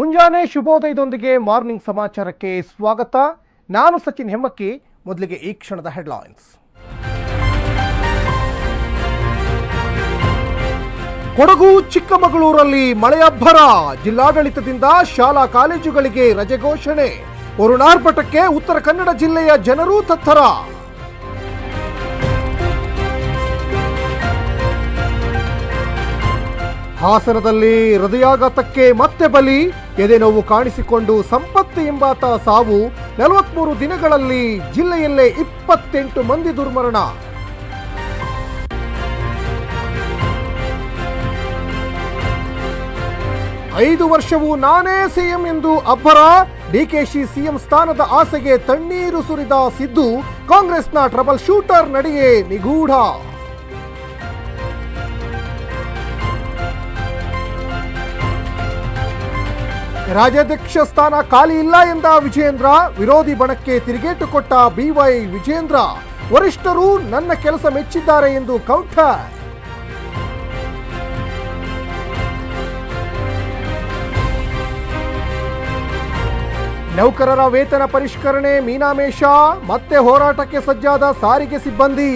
ಮುಂಜಾನೆ ಶುಭೋದಯದೊಂದಿಗೆ ಮಾರ್ನಿಂಗ್ ಸಮಾಚಾರಕ್ಕೆ ಸ್ವಾಗತ. ನಾನು ಸಚಿನ್ ಹೆಮ್ಮಕ್ಕಿ. ಮೊದಲಿಗೆ ಈ ಕ್ಷಣದ ಹೆಡ್ಲೈನ್ಸ್. ಕೊಡಗು, ಚಿಕ್ಕಮಗಳೂರಲ್ಲಿ ಮಳೆಯಬ್ಬರ ಜಿಲ್ಲಾಡಳಿತದಿಂದ ಶಾಲಾ ಕಾಲೇಜುಗಳಿಗೆ ರಜೆ ಘೋಷಣೆ. ವರುಣಾರ್ಭಟಕ್ಕೆ ಉತ್ತರ ಕನ್ನಡ ಜಿಲ್ಲೆಯ ಜನರೂ ತತ್ತರ. ಹಾಸನದಲ್ಲಿ ಹೃದಯಾಘಾತಕ್ಕೆ ಮತ್ತೆ ಬಲಿ. ಎದೆನೋವು ಕಾಣಿಸಿಕೊಂಡು ಸಂಪತ್ತು ಎಂಬಾತ ಸಾವು ನಲವತ್ಮೂರು ದಿನಗಳಲ್ಲಿ ಜಿಲ್ಲೆಯಲ್ಲೇ ಇಪ್ಪತ್ತೆಂಟು ಮಂದಿ ದುರ್ಮರಣ. ಐದು ವರ್ಷವೂ ನಾನೇ ಸಿಎಂ ಎಂದು ಅಬ್ಬರ ಡಿಕೆಶಿ ಸಿಎಂ ಸ್ಥಾನದ ಆಸೆಗೆ ತಣ್ಣೀರು ಸುರಿದ ಸಿದ್ದು ಕಾಂಗ್ರೆಸ್ನ ಟ್ರಬಲ್ ಶೂಟರ್ ನಡೆಯೇ ನಿಗೂಢ. ರಾಜ್ಯಾಧ್ಯಕ್ಷ ಸ್ಥಾನ ಖಾಲಿ ಇಲ್ಲ ಎಂದ ವಿಜೇಂದ್ರ ವಿರೋಧಿ ಬಣಕ್ಕೆ ತಿರುಗೇಟು ಕೊಟ್ಟ ಬಿವೈ ವಿಜೇಂದ್ರ ವರಿಷ್ಠರು ನನ್ನ ಕೆಲಸ ಮೆಚ್ಚಿದ್ದಾರೆ ಎಂದು ಕೌಂಟರ್. ನೌಕರರ ವೇತನ ಪರಿಷ್ಕರಣೆ, ಮೀನಾಮೇಷ, ಮತ್ತೆ ಹೋರಾಟಕ್ಕೆ ಸಜ್ಜಾದ ಸಾರಿಗೆ ಸಿಬ್ಬಂದಿ,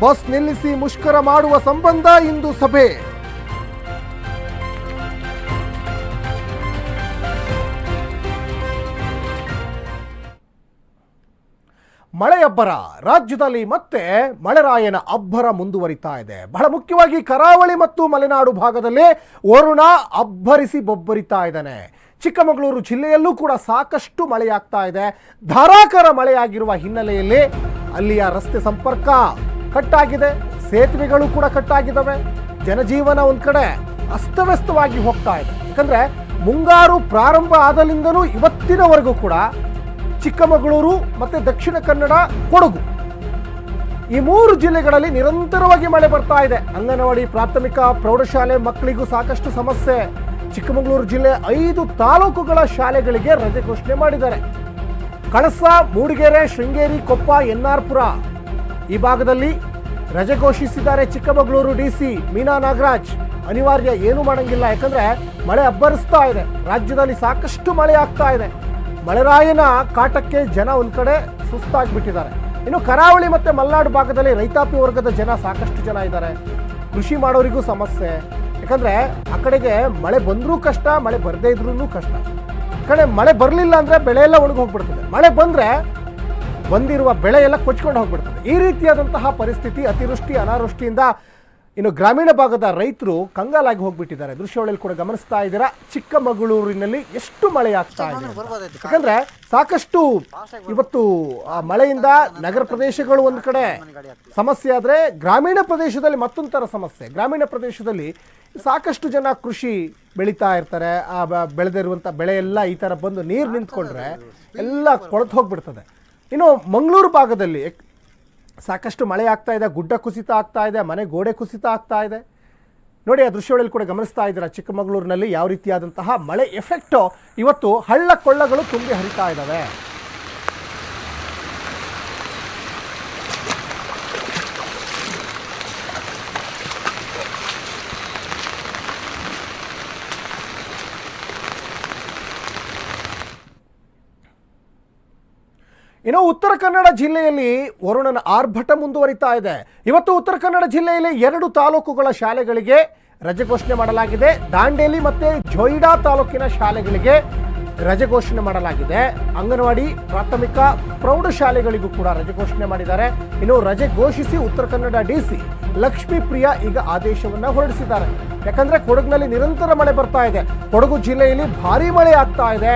ಬಸ್ ನಿಲ್ಲಿಸಿ ಮುಷ್ಕರ ಮಾಡುವ ಸಂಬಂಧ ಇಂದು ಸಭೆ. ಮಳೆಯಬ್ಬರ. ರಾಜ್ಯದಲ್ಲಿ ಮತ್ತೆ ಮಳೆರಾಯನ ಅಬ್ಬರ ಮುಂದುವರಿತಾ ಇದೆ. ಬಹಳ ಮುಖ್ಯವಾಗಿ ಕರಾವಳಿ ಮತ್ತು ಮಲೆನಾಡು ಭಾಗದಲ್ಲಿ ವರುಣ ಅಬ್ಬರಿಸಿ ಬೊಬ್ಬರಿತಾ ಇದ್ದಾನೆ. ಚಿಕ್ಕಮಗಳೂರು ಜಿಲ್ಲೆಯಲ್ಲೂ ಕೂಡ ಸಾಕಷ್ಟು ಮಳೆಯಾಗ್ತಾ ಇದೆ. ಧಾರಾಕಾರ ಮಳೆಯಾಗಿರುವ ಹಿನ್ನೆಲೆಯಲ್ಲಿ ಅಲ್ಲಿಯ ರಸ್ತೆ ಸಂಪರ್ಕ ಕಟ್ಟಾಗಿದೆ. ಸೇತುವೆಗಳು ಕೂಡ ಕಟ್ಟಾಗಿದ್ದಾವೆ. ಜನಜೀವನ ಒಂದು ಕಡೆ ಅಸ್ತವ್ಯಸ್ತವಾಗಿ ಹೋಗ್ತಾ ಇದೆ. ಯಾಕಂದ್ರೆ ಮುಂಗಾರು ಪ್ರಾರಂಭ ಆದಲಿಂದಲೂ ಇವತ್ತಿನವರೆಗೂ ಕೂಡ ಚಿಕ್ಕಮಗಳೂರು ಮತ್ತೆ ದಕ್ಷಿಣ ಕನ್ನಡ, ಕೊಡಗು. ಈ ಮೂರು ಜಿಲ್ಲೆಗಳಲ್ಲಿ ನಿರಂತರವಾಗಿ ಮಳೆ ಬರ್ತಾ ಇದೆ. ಅಂಗನವಾಡಿ, ಪ್ರಾಥಮಿಕ, ಪ್ರೌಢಶಾಲೆ ಮಕ್ಕಳಿಗೂ ಸಾಕಷ್ಟು ಸಮಸ್ಯೆ. ಚಿಕ್ಕಮಗಳೂರು ಜಿಲ್ಲೆ ಐದು ತಾಲೂಕುಗಳ ಶಾಲೆಗಳಿಗೆ ರಜೆ ಘೋಷಣೆ ಮಾಡಿದ್ದಾರೆ. ಕಳಸ, ಮೂಡಿಗೆರೆ, ಶೃಂಗೇರಿ, ಕೊಪ್ಪ, ಎನ್ಆರ್ಪುರ. ಈ ಭಾಗದಲ್ಲಿ ರಜೆ ಘೋಷಿಸಿದ್ದಾರೆ ಚಿಕ್ಕಮಗಳೂರು ಡಿಸಿ ಮೀನಾ ನಾಗರಾಜ್. ಅನಿವಾರ್ಯ ಏನು ಮಾಡಂಗಿಲ್ಲ, ಯಾಕಂದ್ರೆ ಮಳೆ ಅಬ್ಬರಿಸ್ತಾ ಇದೆ. ರಾಜ್ಯದಲ್ಲಿ ಸಾಕಷ್ಟು ಮಳೆ ಆಗ್ತಾ ಇದೆ. ಮಳೆರಾಯನ ಕಾಟಕ್ಕೆ ಜನ ಒಂದ್ ಕಡೆ ಸುಸ್ತಾಗ್ಬಿಟ್ಟಿದ್ದಾರೆ. ಇನ್ನು ಕರಾವಳಿ ಮತ್ತೆ ಮಲೆನಾಡು ಭಾಗದಲ್ಲಿ ರೈತಾಪಿ ವರ್ಗದ ಜನ ಸಾಕಷ್ಟು ಜನ ಇದ್ದಾರೆ. ಕೃಷಿ ಮಾಡೋರಿಗೂ ಸಮಸ್ಯೆ. ಯಾಕಂದ್ರೆ ಆ ಕಡೆಗೆ ಮಳೆ ಬಂದ್ರೂ ಕಷ್ಟ, ಮಳೆ ಬರದೇ ಇದ್ರೂ ಕಷ್ಟ. ಕಡೆ ಮಳೆ ಬರಲಿಲ್ಲ ಅಂದ್ರೆ ಬೆಳೆ ಎಲ್ಲ ಒಣಗಿ ಹೋಗ್ಬಿಡ್ತದೆ. ಮಳೆ ಬಂದ್ರೆ ಬಂದಿರುವ ಬೆಳೆ ಎಲ್ಲ ಕೊಚ್ಕೊಂಡು ಹೋಗ್ಬಿಡ್ತದೆ. ಈ ರೀತಿಯಾದಂತಹ ಪರಿಸ್ಥಿತಿ ಅತಿವೃಷ್ಟಿ, ಅನಾವೃಷ್ಟಿಯಿಂದ ಇನ್ನು ಗ್ರಾಮೀಣ ಭಾಗದ ರೈತರು ಕಂಗಾಲಾಗಿ ಹೋಗ್ಬಿಟ್ಟಿದ್ದಾರೆ. ದೃಶ್ಯಾವಳಿಯಲ್ಲಿ ಕೂಡ ಗಮನಿಸ್ತಾ ಇದ್ದೀರಾ? ಚಿಕ್ಕಮಗಳೂರಿನಲ್ಲಿ ಎಷ್ಟು ಮಳೆ ಆಗ್ತಾ ಇದೆ. ಯಾಕಂದ್ರೆ ಸಾಕಷ್ಟು ಇವತ್ತು ಆ ಮಳೆಯಿಂದ ನಗರ ಪ್ರದೇಶಗಳು ಒಂದು ಕಡೆ. ಸಮಸ್ಯೆ ಆದ್ರೆ ಗ್ರಾಮೀಣ ಪ್ರದೇಶದಲ್ಲಿ ಮತ್ತೊಂಥರ ಥರ ಸಮಸ್ಯೆ. ಗ್ರಾಮೀಣ ಪ್ರದೇಶದಲ್ಲಿ ಸಾಕಷ್ಟು ಜನ ಕೃಷಿ ಬೆಳೀತಾ ಇರ್ತಾರೆ. ಆ ಬೆಳೆದಿರುವಂಥ ಬೆಳೆ ಎಲ್ಲ ಈ ಥರ ಬಂದು ನೀರು ನಿಂತ್ಕೊಂಡ್ರೆ ಎಲ್ಲ ಕೊಳತು ಹೋಗ್ಬಿಡ್ತದೆ. ಇನ್ನು ಮಂಗಳೂರು ಭಾಗದಲ್ಲಿ ಸಾಕಷ್ಟು ಮಳೆ ಆಗ್ತಾ ಇದೆ, ಗುಡ್ಡ ಕುಸಿತ ಆಗ್ತಾ ಇದೆ, ಮನೆ ಗೋಡೆ ಕುಸಿತ ಆಗ್ತಾ ಇದೆ. ನೋಡಿ, ಆ ದೃಶ್ಯಗಳಲ್ಲಿ ಕೂಡ ಗಮನಿಸ್ತಾ ಇದ್ದೀರಾ, ಚಿಕ್ಕಮಗಳೂರಿನಲ್ಲಿ ಯಾವ ರೀತಿಯಾದಂತಹ ಮಳೆ ಎಫೆಕ್ಟು ಇವತ್ತು ಹಳ್ಳ ಕೊಳ್ಳಗಳು ತುಂಬಿ ಹರಿತಾ ಇದ್ದಾವೆ. ಇನ್ನು ಉತ್ತರ ಕನ್ನಡ ಜಿಲ್ಲೆಯಲ್ಲಿ ವರುಣನ ಆರ್ಭಟ ಮುಂದುವರಿತಾ ಇದೆ. ಇವತ್ತು ಉತ್ತರ ಕನ್ನಡ ಜಿಲ್ಲೆಯಲ್ಲಿ ಎರಡು ತಾಲೂಕುಗಳ ಶಾಲೆಗಳಿಗೆ ರಜೆ ಘೋಷಣೆ ಮಾಡಲಾಗಿದೆ. ದಾಂಡೇಲಿ ಮತ್ತೆ ಜೊಯ್ಡಾ ತಾಲೂಕಿನ ಶಾಲೆಗಳಿಗೆ ರಜೆ ಘೋಷಣೆ ಮಾಡಲಾಗಿದೆ. ಅಂಗನವಾಡಿ, ಪ್ರಾಥಮಿಕ, ಪ್ರೌಢಶಾಲೆಗಳಿಗೂ ಕೂಡ ರಜೆ ಘೋಷಣೆ ಮಾಡಿದ್ದಾರೆ. ಇನ್ನು ರಜೆ ಘೋಷಿಸಿ ಉತ್ತರ ಕನ್ನಡ ಡಿಸಿ ಲಕ್ಷ್ಮೀ ಪ್ರಿಯಾ ಈಗ ಆದೇಶವನ್ನು ಹೊರಡಿಸಿದ್ದಾರೆ. ಯಾಕಂದ್ರೆ ಕೊಡಗಿನಲ್ಲಿ ನಿರಂತರ ಮಳೆ ಬರ್ತಾ ಇದೆ. ಕೊಡಗು ಜಿಲ್ಲೆಯಲ್ಲಿ ಭಾರಿ ಮಳೆ ಆಗ್ತಾ ಇದೆ.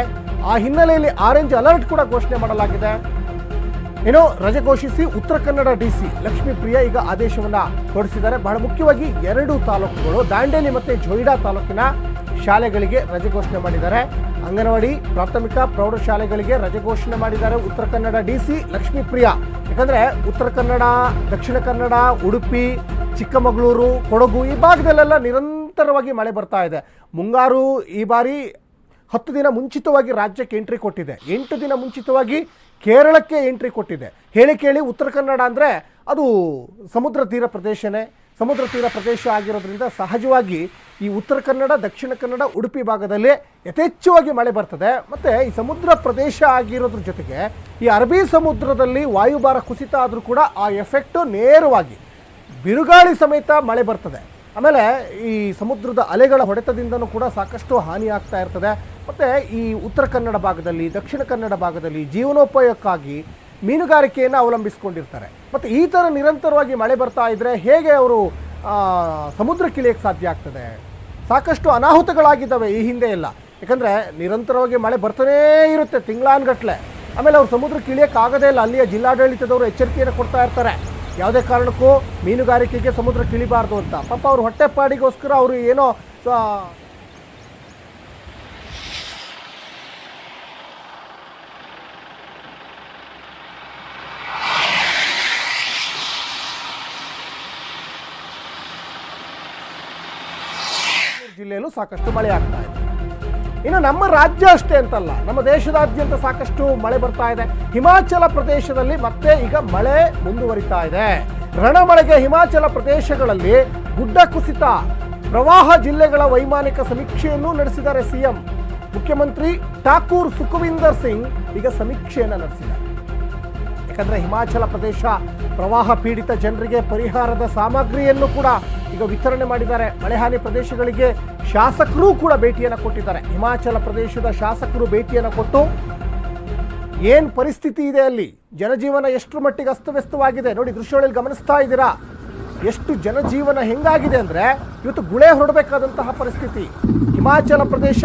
ಆ ಹಿನ್ನೆಲೆಯಲ್ಲಿ ಆರೆಂಜ್ ಅಲರ್ಟ್ ಕೂಡ ಘೋಷಣೆ ಮಾಡಲಾಗಿದೆ. ಏನೋ ರಜೆ ಘೋಷಿಸಿ ಉತ್ತರ ಕನ್ನಡ ಡಿಸಿ ಲಕ್ಷ್ಮೀ ಪ್ರಿಯಾ ಈಗ ಆದೇಶವನ್ನ ಹೊರಡಿಸಿದ್ದಾರೆ. ಬಹಳ ಮುಖ್ಯವಾಗಿ ಎರಡು ತಾಲೂಕುಗಳು, ದಾಂಡೇಲಿ ಮತ್ತೆ ಜೋಯಿಡಾ ತಾಲೂಕಿನ ಶಾಲೆಗಳಿಗೆ ರಜೆ ಘೋಷಣೆ ಮಾಡಿದ್ದಾರೆ. ಅಂಗನವಾಡಿ, ಪ್ರಾಥಮಿಕ, ಪ್ರೌಢಶಾಲೆಗಳಿಗೆ ರಜೆ ಘೋಷಣೆ ಮಾಡಿದ್ದಾರೆ ಉತ್ತರ ಕನ್ನಡ ಡಿಸಿ ಲಕ್ಷ್ಮೀ ಪ್ರಿಯಾ. ಯಾಕಂದರೆ ಉತ್ತರ ಕನ್ನಡ, ದಕ್ಷಿಣ ಕನ್ನಡ, ಉಡುಪಿ, ಚಿಕ್ಕಮಗಳೂರು, ಕೊಡಗು ಈ ಭಾಗದಲ್ಲೆಲ್ಲ ನಿರಂತರವಾಗಿ ಮಳೆ ಬರ್ತಾ ಇದೆ. ಮುಂಗಾರು ಈ ಬಾರಿ ಹತ್ತು ದಿನ ಮುಂಚಿತವಾಗಿ ರಾಜ್ಯಕ್ಕೆ ಎಂಟ್ರಿ ಕೊಟ್ಟಿದೆ. ಎಂಟು ದಿನ ಮುಂಚಿತವಾಗಿ ಕೇರಳಕ್ಕೆ ಎಂಟ್ರಿ ಕೊಟ್ಟಿದೆ. ಹೇಳಿ ಕೇಳಿ ಉತ್ತರ ಕನ್ನಡ ಅಂದರೆ ಅದು ಸಮುದ್ರ ತೀರ ಪ್ರದೇಶನೇ. ಸಮುದ್ರ ತೀರ ಪ್ರದೇಶ ಆಗಿರೋದ್ರಿಂದ ಸಹಜವಾಗಿ ಈ ಉತ್ತರ ಕನ್ನಡ, ದಕ್ಷಿಣ ಕನ್ನಡ, ಉಡುಪಿ ಭಾಗದಲ್ಲಿ ಯಥೇಚ್ಛವಾಗಿ ಮಳೆ ಬರ್ತದೆ. ಮತ್ತು ಈ ಸಮುದ್ರ ಪ್ರದೇಶ ಆಗಿರೋದ್ರ ಜೊತೆಗೆ ಈ ಅರಬ್ಬಿ ಸಮುದ್ರದಲ್ಲಿ ವಾಯುಭಾರ ಕುಸಿತ ಆದರೂ ಕೂಡ ಆ ಎಫೆಕ್ಟು ನೇರವಾಗಿ ಬಿರುಗಾಳಿ ಸಮೇತ ಮಳೆ ಬರ್ತದೆ. ಆಮೇಲೆ ಈ ಸಮುದ್ರದ ಅಲೆಗಳ ಹೊಡೆತದಿಂದನೂ ಕೂಡ ಸಾಕಷ್ಟು ಹಾನಿ ಆಗ್ತಾ ಇರ್ತದೆ. ಮತ್ತು ಈ ಉತ್ತರ ಕನ್ನಡ ಭಾಗದಲ್ಲಿ, ದಕ್ಷಿಣ ಕನ್ನಡ ಭಾಗದಲ್ಲಿ ಜೀವನೋಪಾಯಕ್ಕಾಗಿ ಮೀನುಗಾರಿಕೆಯನ್ನು ಅವಲಂಬಿಸಿಕೊಂಡಿರ್ತಾರೆ. ಮತ್ತು ಈ ಥರ ನಿರಂತರವಾಗಿ ಮಳೆ ಬರ್ತಾ ಇದ್ದರೆ ಹೇಗೆ ಅವರು ಸಮುದ್ರ ಸಮುದ್ರಕ್ಕಿಳಿಯಕ್ಕೆ ಸಾಧ್ಯ ಆಗ್ತದೆ? ಸಾಕಷ್ಟು ಅನಾಹುತಗಳಾಗಿದ್ದಾವೆ ಈ ಹಿಂದೆ ಎಲ್ಲ. ಯಾಕಂದರೆ ನಿರಂತರವಾಗಿ ಮಳೆ ಬರ್ತಾನೇ ಇರುತ್ತೆ ತಿಂಗಳಾನ್ಗಟ್ಲೆ. ಆಮೇಲೆ ಅವ್ರು ಸಮುದ್ರಕ್ಕೆ ಇಳಿಯೋಕ್ಕಾಗದೇ ಇಲ್ಲ. ಅಲ್ಲಿಯ ಜಿಲ್ಲಾಡಳಿತದವರು ಎಚ್ಚರಿಕೆಯನ್ನು ಕೊಡ್ತಾ ಇರ್ತಾರೆ. ಯಾವುದೇ ಕಾರಣಕ್ಕೂ ಮೀನುಗಾರಿಕೆಗೆ ಸಮುದ್ರ ಕಿಳಿಬಾರ್ದು ಅಂತ. ಪಾಪ ಅವ್ರ ಹೊಟ್ಟೆಪಾಡಿಗೋಸ್ಕರ ಅವರು ಏನೋ ಜಿಲ್ಲೆಯಲ್ಲೂ ಸಾಕಷ್ಟು ಮಳೆ ಆಗ್ತಾ ಇದೆ. ಇನ್ನು ನಮ್ಮ ರಾಜ್ಯ ಅಷ್ಟೇ ಅಂತಲ್ಲ, ನಮ್ಮ ದೇಶದಾದ್ಯಂತ ಸಾಕಷ್ಟು ಮಳೆ ಬರ್ತಾ ಇದೆ. ಹಿಮಾಚಲ ಪ್ರದೇಶದಲ್ಲಿ ಮತ್ತೆ ಈಗ ಮಳೆ ಮುಂದುವರಿತಾ ಇದೆ. ರಣಮಳೆಗೆ ಹಿಮಾಚಲ ಪ್ರದೇಶಗಳಲ್ಲಿ ಗುಡ್ಡ ಕುಸಿತ, ಪ್ರವಾಹ ಜಿಲ್ಲೆಗಳ ವೈಮಾನಿಕ ಸಮೀಕ್ಷೆಯನ್ನು ನಡೆಸಿದ್ದಾರೆ ಸಿಎಂ. ಮುಖ್ಯಮಂತ್ರಿ ಠಾಕೂರ್ ಸುಖವಿಂದರ್ ಸಿಂಗ್ ಈಗ ಸಮೀಕ್ಷೆಯನ್ನು ನಡೆಸಿದ್ದಾರೆ. ಯಾಕಂದ್ರೆ ಹಿಮಾಚಲ ಪ್ರದೇಶ ಪ್ರವಾಹ ಪೀಡಿತ ಜನರಿಗೆ ಪರಿಹಾರದ ಸಾಮಗ್ರಿಯನ್ನು ಕೂಡ ಈಗ ವಿತರಣೆ ಮಾಡಿದ್ದಾರೆ. ಮಳೆಹಾನಿ ಪ್ರದೇಶಗಳಿಗೆ ಶಾಸಕರು ಕೂಡ ಭೇಟಿಯನ್ನು ಕೊಟ್ಟಿದ್ದಾರೆ. ಹಿಮಾಚಲ ಪ್ರದೇಶದ ಶಾಸಕರು ಭೇಟಿಯನ್ನು ಕೊಟ್ಟು ಏನು ಪರಿಸ್ಥಿತಿ ಇದೆ ಅಲ್ಲಿ? ಜನಜೀವನ ಎಷ್ಟು ಮಟ್ಟಿಗೆ ಅಸ್ತವ್ಯಸ್ತವಾಗಿದೆ? ನೋಡಿ, ದೃಶ್ಯಗಳಲ್ಲಿ ಗಮನಿಸ್ತಾ ಇದ್ದೀರಾ? ಎಷ್ಟು ಜನಜೀವನ ಹೆಂಗಾಗಿದೆ ಅಂದ್ರೆ ಇವತ್ತು ಗುಳೆ ಹೊರಡಬೇಕಾದಂತಹ ಪರಿಸ್ಥಿತಿ. ಹಿಮಾಚಲ ಪ್ರದೇಶ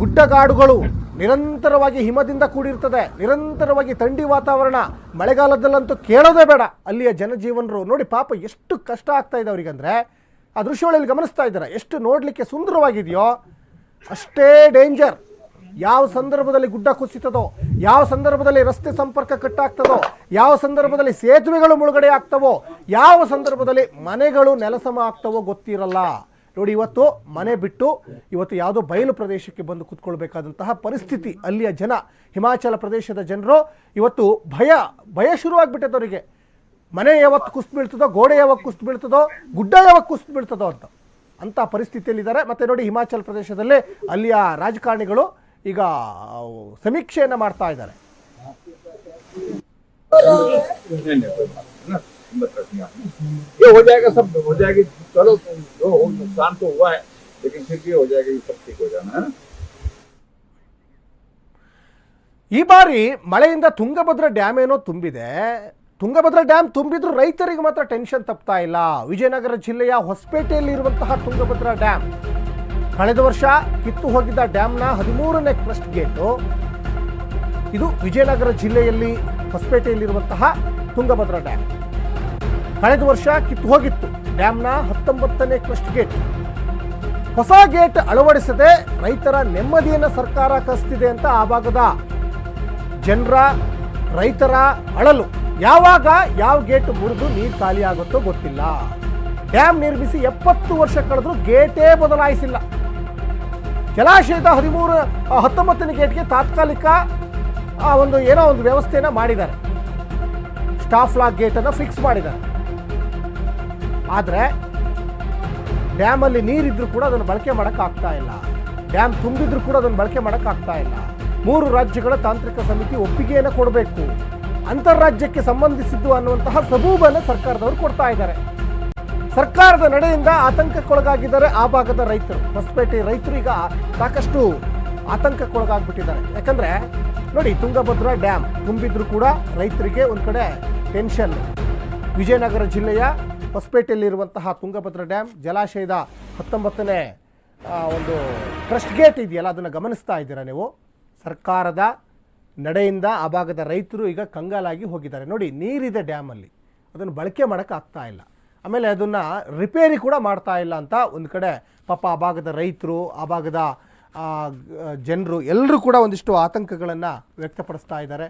ಗುಡ್ಡಗಾಡುಗಳು ನಿರಂತರವಾಗಿ ಹಿಮದಿಂದ ಕೂಡಿರ್ತದೆ, ನಿರಂತರವಾಗಿ ಥಂಡಿ ವಾತಾವರಣ, ಮಳೆಗಾಲದಲ್ಲಂತೂ ಕೇಳೋದೇ ಬೇಡ. ಅಲ್ಲಿಯ ಜನಜೀವನರು ನೋಡಿ ಪಾಪ ಎಷ್ಟು ಕಷ್ಟ ಆಗ್ತಾ ಇದೆ ಅವರಿಗಂದ್ರೆ. ಆ ದೃಶ್ಯಗಳಲ್ಲಿ ಗಮನಿಸ್ತಾ ಇದ್ದಾರೆ, ಎಷ್ಟು ನೋಡಲಿಕ್ಕೆ ಸುಂದರವಾಗಿದೆಯೋ, ಅಷ್ಟೇ ಡೇಂಜರ್ ಯಾವ ಸಂದರ್ಭದಲ್ಲಿ ಗುಡ್ಡ ಕುಸಿತದೋ, ಯಾವ ಸಂದರ್ಭದಲ್ಲಿ ರಸ್ತೆ ಸಂಪರ್ಕ ಕಟ್ಟಾಗ್ತದೋ, ಯಾವ ಸಂದರ್ಭದಲ್ಲಿ ಸೇತುವೆಗಳು ಮುಳುಗಡೆ ಆಗ್ತವೋ, ಯಾವ ಸಂದರ್ಭದಲ್ಲಿ ಮನೆಗಳು ನೆಲಸಮ ಆಗ್ತವೋ ಗೊತ್ತಿರಲ್ಲ. ನೋಡಿ, ಇವತ್ತು ಮನೆ ಬಿಟ್ಟು ಇವತ್ತು ಯಾವುದೋ ಬಯಲು ಪ್ರದೇಶಕ್ಕೆ ಬಂದು ಕುತ್ಕೊಳ್ಬೇಕಾದಂತಹ ಪರಿಸ್ಥಿತಿ ಅಲ್ಲಿಯ ಜನ, ಹಿಮಾಚಲ ಪ್ರದೇಶದ ಜನರು, ಇವತ್ತು ಭಯ ಭಯ ಶುರುವಾಗ್ಬಿಟ್ಟೈತೆ ಅವರಿಗೆ ಮನೆ ಯಾವತ್ತು ಕುಸ್ತು ಬೀಳ್ತದೋ, ಗೋಡೆ ಯಾವಾಗ ಕುಸ್ತು ಬೀಳ್ತದೋ, ಗುಡ್ಡ ಯಾವಾಗ ಕುಸ್ತು ಬೀಳ್ತದೋ ಅಂತ. ಅಂಥ ಪರಿಸ್ಥಿತಿಯಲ್ಲಿದ್ದಾರೆ. ಮತ್ತು ನೋಡಿ, ಹಿಮಾಚಲ ಪ್ರದೇಶದಲ್ಲಿ ಅಲ್ಲಿಯ ರಾಜಕಾರಣಿಗಳು ಈಗ ಸಮೀಕ್ಷೆಯನ್ನು ಮಾಡ್ತಾ ಇದ್ದಾರೆ. ये हो जाएगा सब हो जाएगी चलो जो हो नुकसान तो हुआ है लेकिन फिर भी हो जाएगा ये सब ठीक हो जाना है ना ಈ ಬಾರಿ ಮಳೆಯಿಂದ ತುಂಗಭದ್ರಾ ಡ್ಯಾಮ್ ಏನೋ ತುಂಬಿದೆ ತುಂಗಭದ್ರಾ ಡ್ಯಾಮ್ ತುಂಬಿದ್ರು ರೈತರಿಗೆ ಮಾತ್ರ ಟೆನ್ಷನ್ ತಪ್ತಾ ಇಲ್ಲ ವಿಜಯನಗರ ಜಿಲ್ಲೆಯ ಹೊಸಪೇಟೆಯಲ್ಲಿ ಇರುವಂತಹ ತುಂಗಭದ್ರಾ ಡ್ಯಾಮ್ ಕಳೆದ ವರ್ಷ ಕಿತ್ತು ಹೋಗಿದ್ದ ಡ್ಯಾಮ್ನ ಹದಿಮೂರನೇ ಕ್ರಸ್ಟ್ ಗೇಟು ಇದು ವಿಜಯನಗರ ಜಿಲ್ಲೆಯಲ್ಲಿ ಹೊಸಪೇಟೆಯಲ್ಲಿರುವಂತಹ ತುಂಗಭದ್ರಾ ಡ್ಯಾಮ್ ಕಳೆದ ವರ್ಷ ಕಿತ್ತು ಹೋಗಿತ್ತು. ಡ್ಯಾಮ್ನ ಹತ್ತೊಂಬತ್ತನೇ ಕ್ರಸ್ಟ್ ಗೇಟ್. ಹೊಸ ಗೇಟ್ ಅಳವಡಿಸದೆ ರೈತರ ನೆಮ್ಮದಿಯನ್ನು ಸರ್ಕಾರ ಕಸ್ತಿದೆ ಅಂತ ಆ ಭಾಗದ ಜನರ, ರೈತರ ಅಳಲು. ಯಾವಾಗ ಯಾವ ಗೇಟ್ ಮುರಿದು ನೀರು ಖಾಲಿ ಆಗುತ್ತೋ ಗೊತ್ತಿಲ್ಲ. ಡ್ಯಾಮ್ ನಿರ್ಮಿಸಿ ಎಪ್ಪತ್ತು ವರ್ಷ ಕಳೆದ್ರು ಗೇಟೇ ಬದಲಾಯಿಸಿಲ್ಲ. ಜಲಾಶಯದ ಹದಿಮೂರು ಹತ್ತೊಂಬತ್ತನೇ ಗೇಟ್ಗೆ ತಾತ್ಕಾಲಿಕ ಒಂದು ಏನೋ ಒಂದು ವ್ಯವಸ್ಥೆಯನ್ನು ಮಾಡಿದ್ದಾರೆ. ಸ್ಟಾಫ್ ಲಾಕ್ ಗೇಟನ್ನು ಫಿಕ್ಸ್ ಮಾಡಿದ್ದಾರೆ. ಆದರೆ ಡ್ಯಾಮಲ್ಲಿ ನೀರಿದ್ರು ಕೂಡ ಅದನ್ನು ಬಳಕೆ ಮಾಡೋಕ್ಕಾಗ್ತಾ ಇಲ್ಲ. ಡ್ಯಾಮ್ ತುಂಬಿದ್ರೂ ಕೂಡ ಅದನ್ನು ಬಳಕೆ ಮಾಡೋಕ್ಕಾಗ್ತಾ ಇಲ್ಲ. ಮೂರು ರಾಜ್ಯಗಳ ತಾಂತ್ರಿಕ ಸಮಿತಿ ಒಪ್ಪಿಗೆಯನ್ನು ಕೊಡಬೇಕು. ಅಂತಾರಾಜ್ಯಕ್ಕೆ ಸಂಬಂಧಿಸಿದ್ದು ಅನ್ನುವಂತಹ ಸಬೂಬನ್ನು ಸರ್ಕಾರದವರು ಕೊಡ್ತಾ ಇದ್ದಾರೆ. ಸರ್ಕಾರದ ನಡೆಯಿಂದ ಆತಂಕಕ್ಕೊಳಗಾಗಿದ್ದಾರೆ ಆ ಭಾಗದ ರೈತರು. ಹೊಸಪೇಟೆ ರೈತರು ಈಗ ಸಾಕಷ್ಟು ಆತಂಕಕ್ಕೊಳಗಾಗ್ಬಿಟ್ಟಿದ್ದಾರೆ. ಯಾಕಂದರೆ ನೋಡಿ, ತುಂಗಭದ್ರಾ ಡ್ಯಾಮ್ ತುಂಬಿದ್ರು ಕೂಡ ರೈತರಿಗೆ ಒಂದು ಕಡೆ ಟೆನ್ಷನ್ ವಿಜಯನಗರ ಜಿಲ್ಲೆಯ ಹೊಸಪೇಟೆಯಲ್ಲಿರುವಂತಹ ತುಂಗಭದ್ರಾ ಡ್ಯಾಮ್ ಜಲಾಶಯದ ಹತ್ತೊಂಬತ್ತನೇ ಒಂದು ಕ್ರಸ್ಟ್ ಗೇಟ್ ಇದೆಯಲ್ಲ, ಅದನ್ನು ಗಮನಿಸ್ತಾ ಇದ್ದೀರಾ ನೀವು? ಸರ್ಕಾರದ ನಡೆಯಿಂದ ಆ ಭಾಗದ ರೈತರು ಈಗ ಕಂಗಾಲಾಗಿ ಹೋಗಿದ್ದಾರೆ. ನೋಡಿ, ನೀರಿದೆ ಡ್ಯಾಮಲ್ಲಿ. ಅದನ್ನು ಬಳಕೆ ಮಾಡೋಕ್ಕಾಗ್ತಾ ಇಲ್ಲ. ಆಮೇಲೆ ಅದನ್ನು ರಿಪೇರಿ ಕೂಡ ಮಾಡ್ತಾ ಇಲ್ಲ ಅಂತ ಒಂದು ಕಡೆ ಪಾಪ ಆ ಭಾಗದ ರೈತರು, ಆ ಭಾಗದ ಜನರು ಎಲ್ಲರೂ ಕೂಡ ಒಂದಿಷ್ಟು ಆತಂಕಗಳನ್ನು ವ್ಯಕ್ತಪಡಿಸ್ತಾ ಇದ್ದಾರೆ.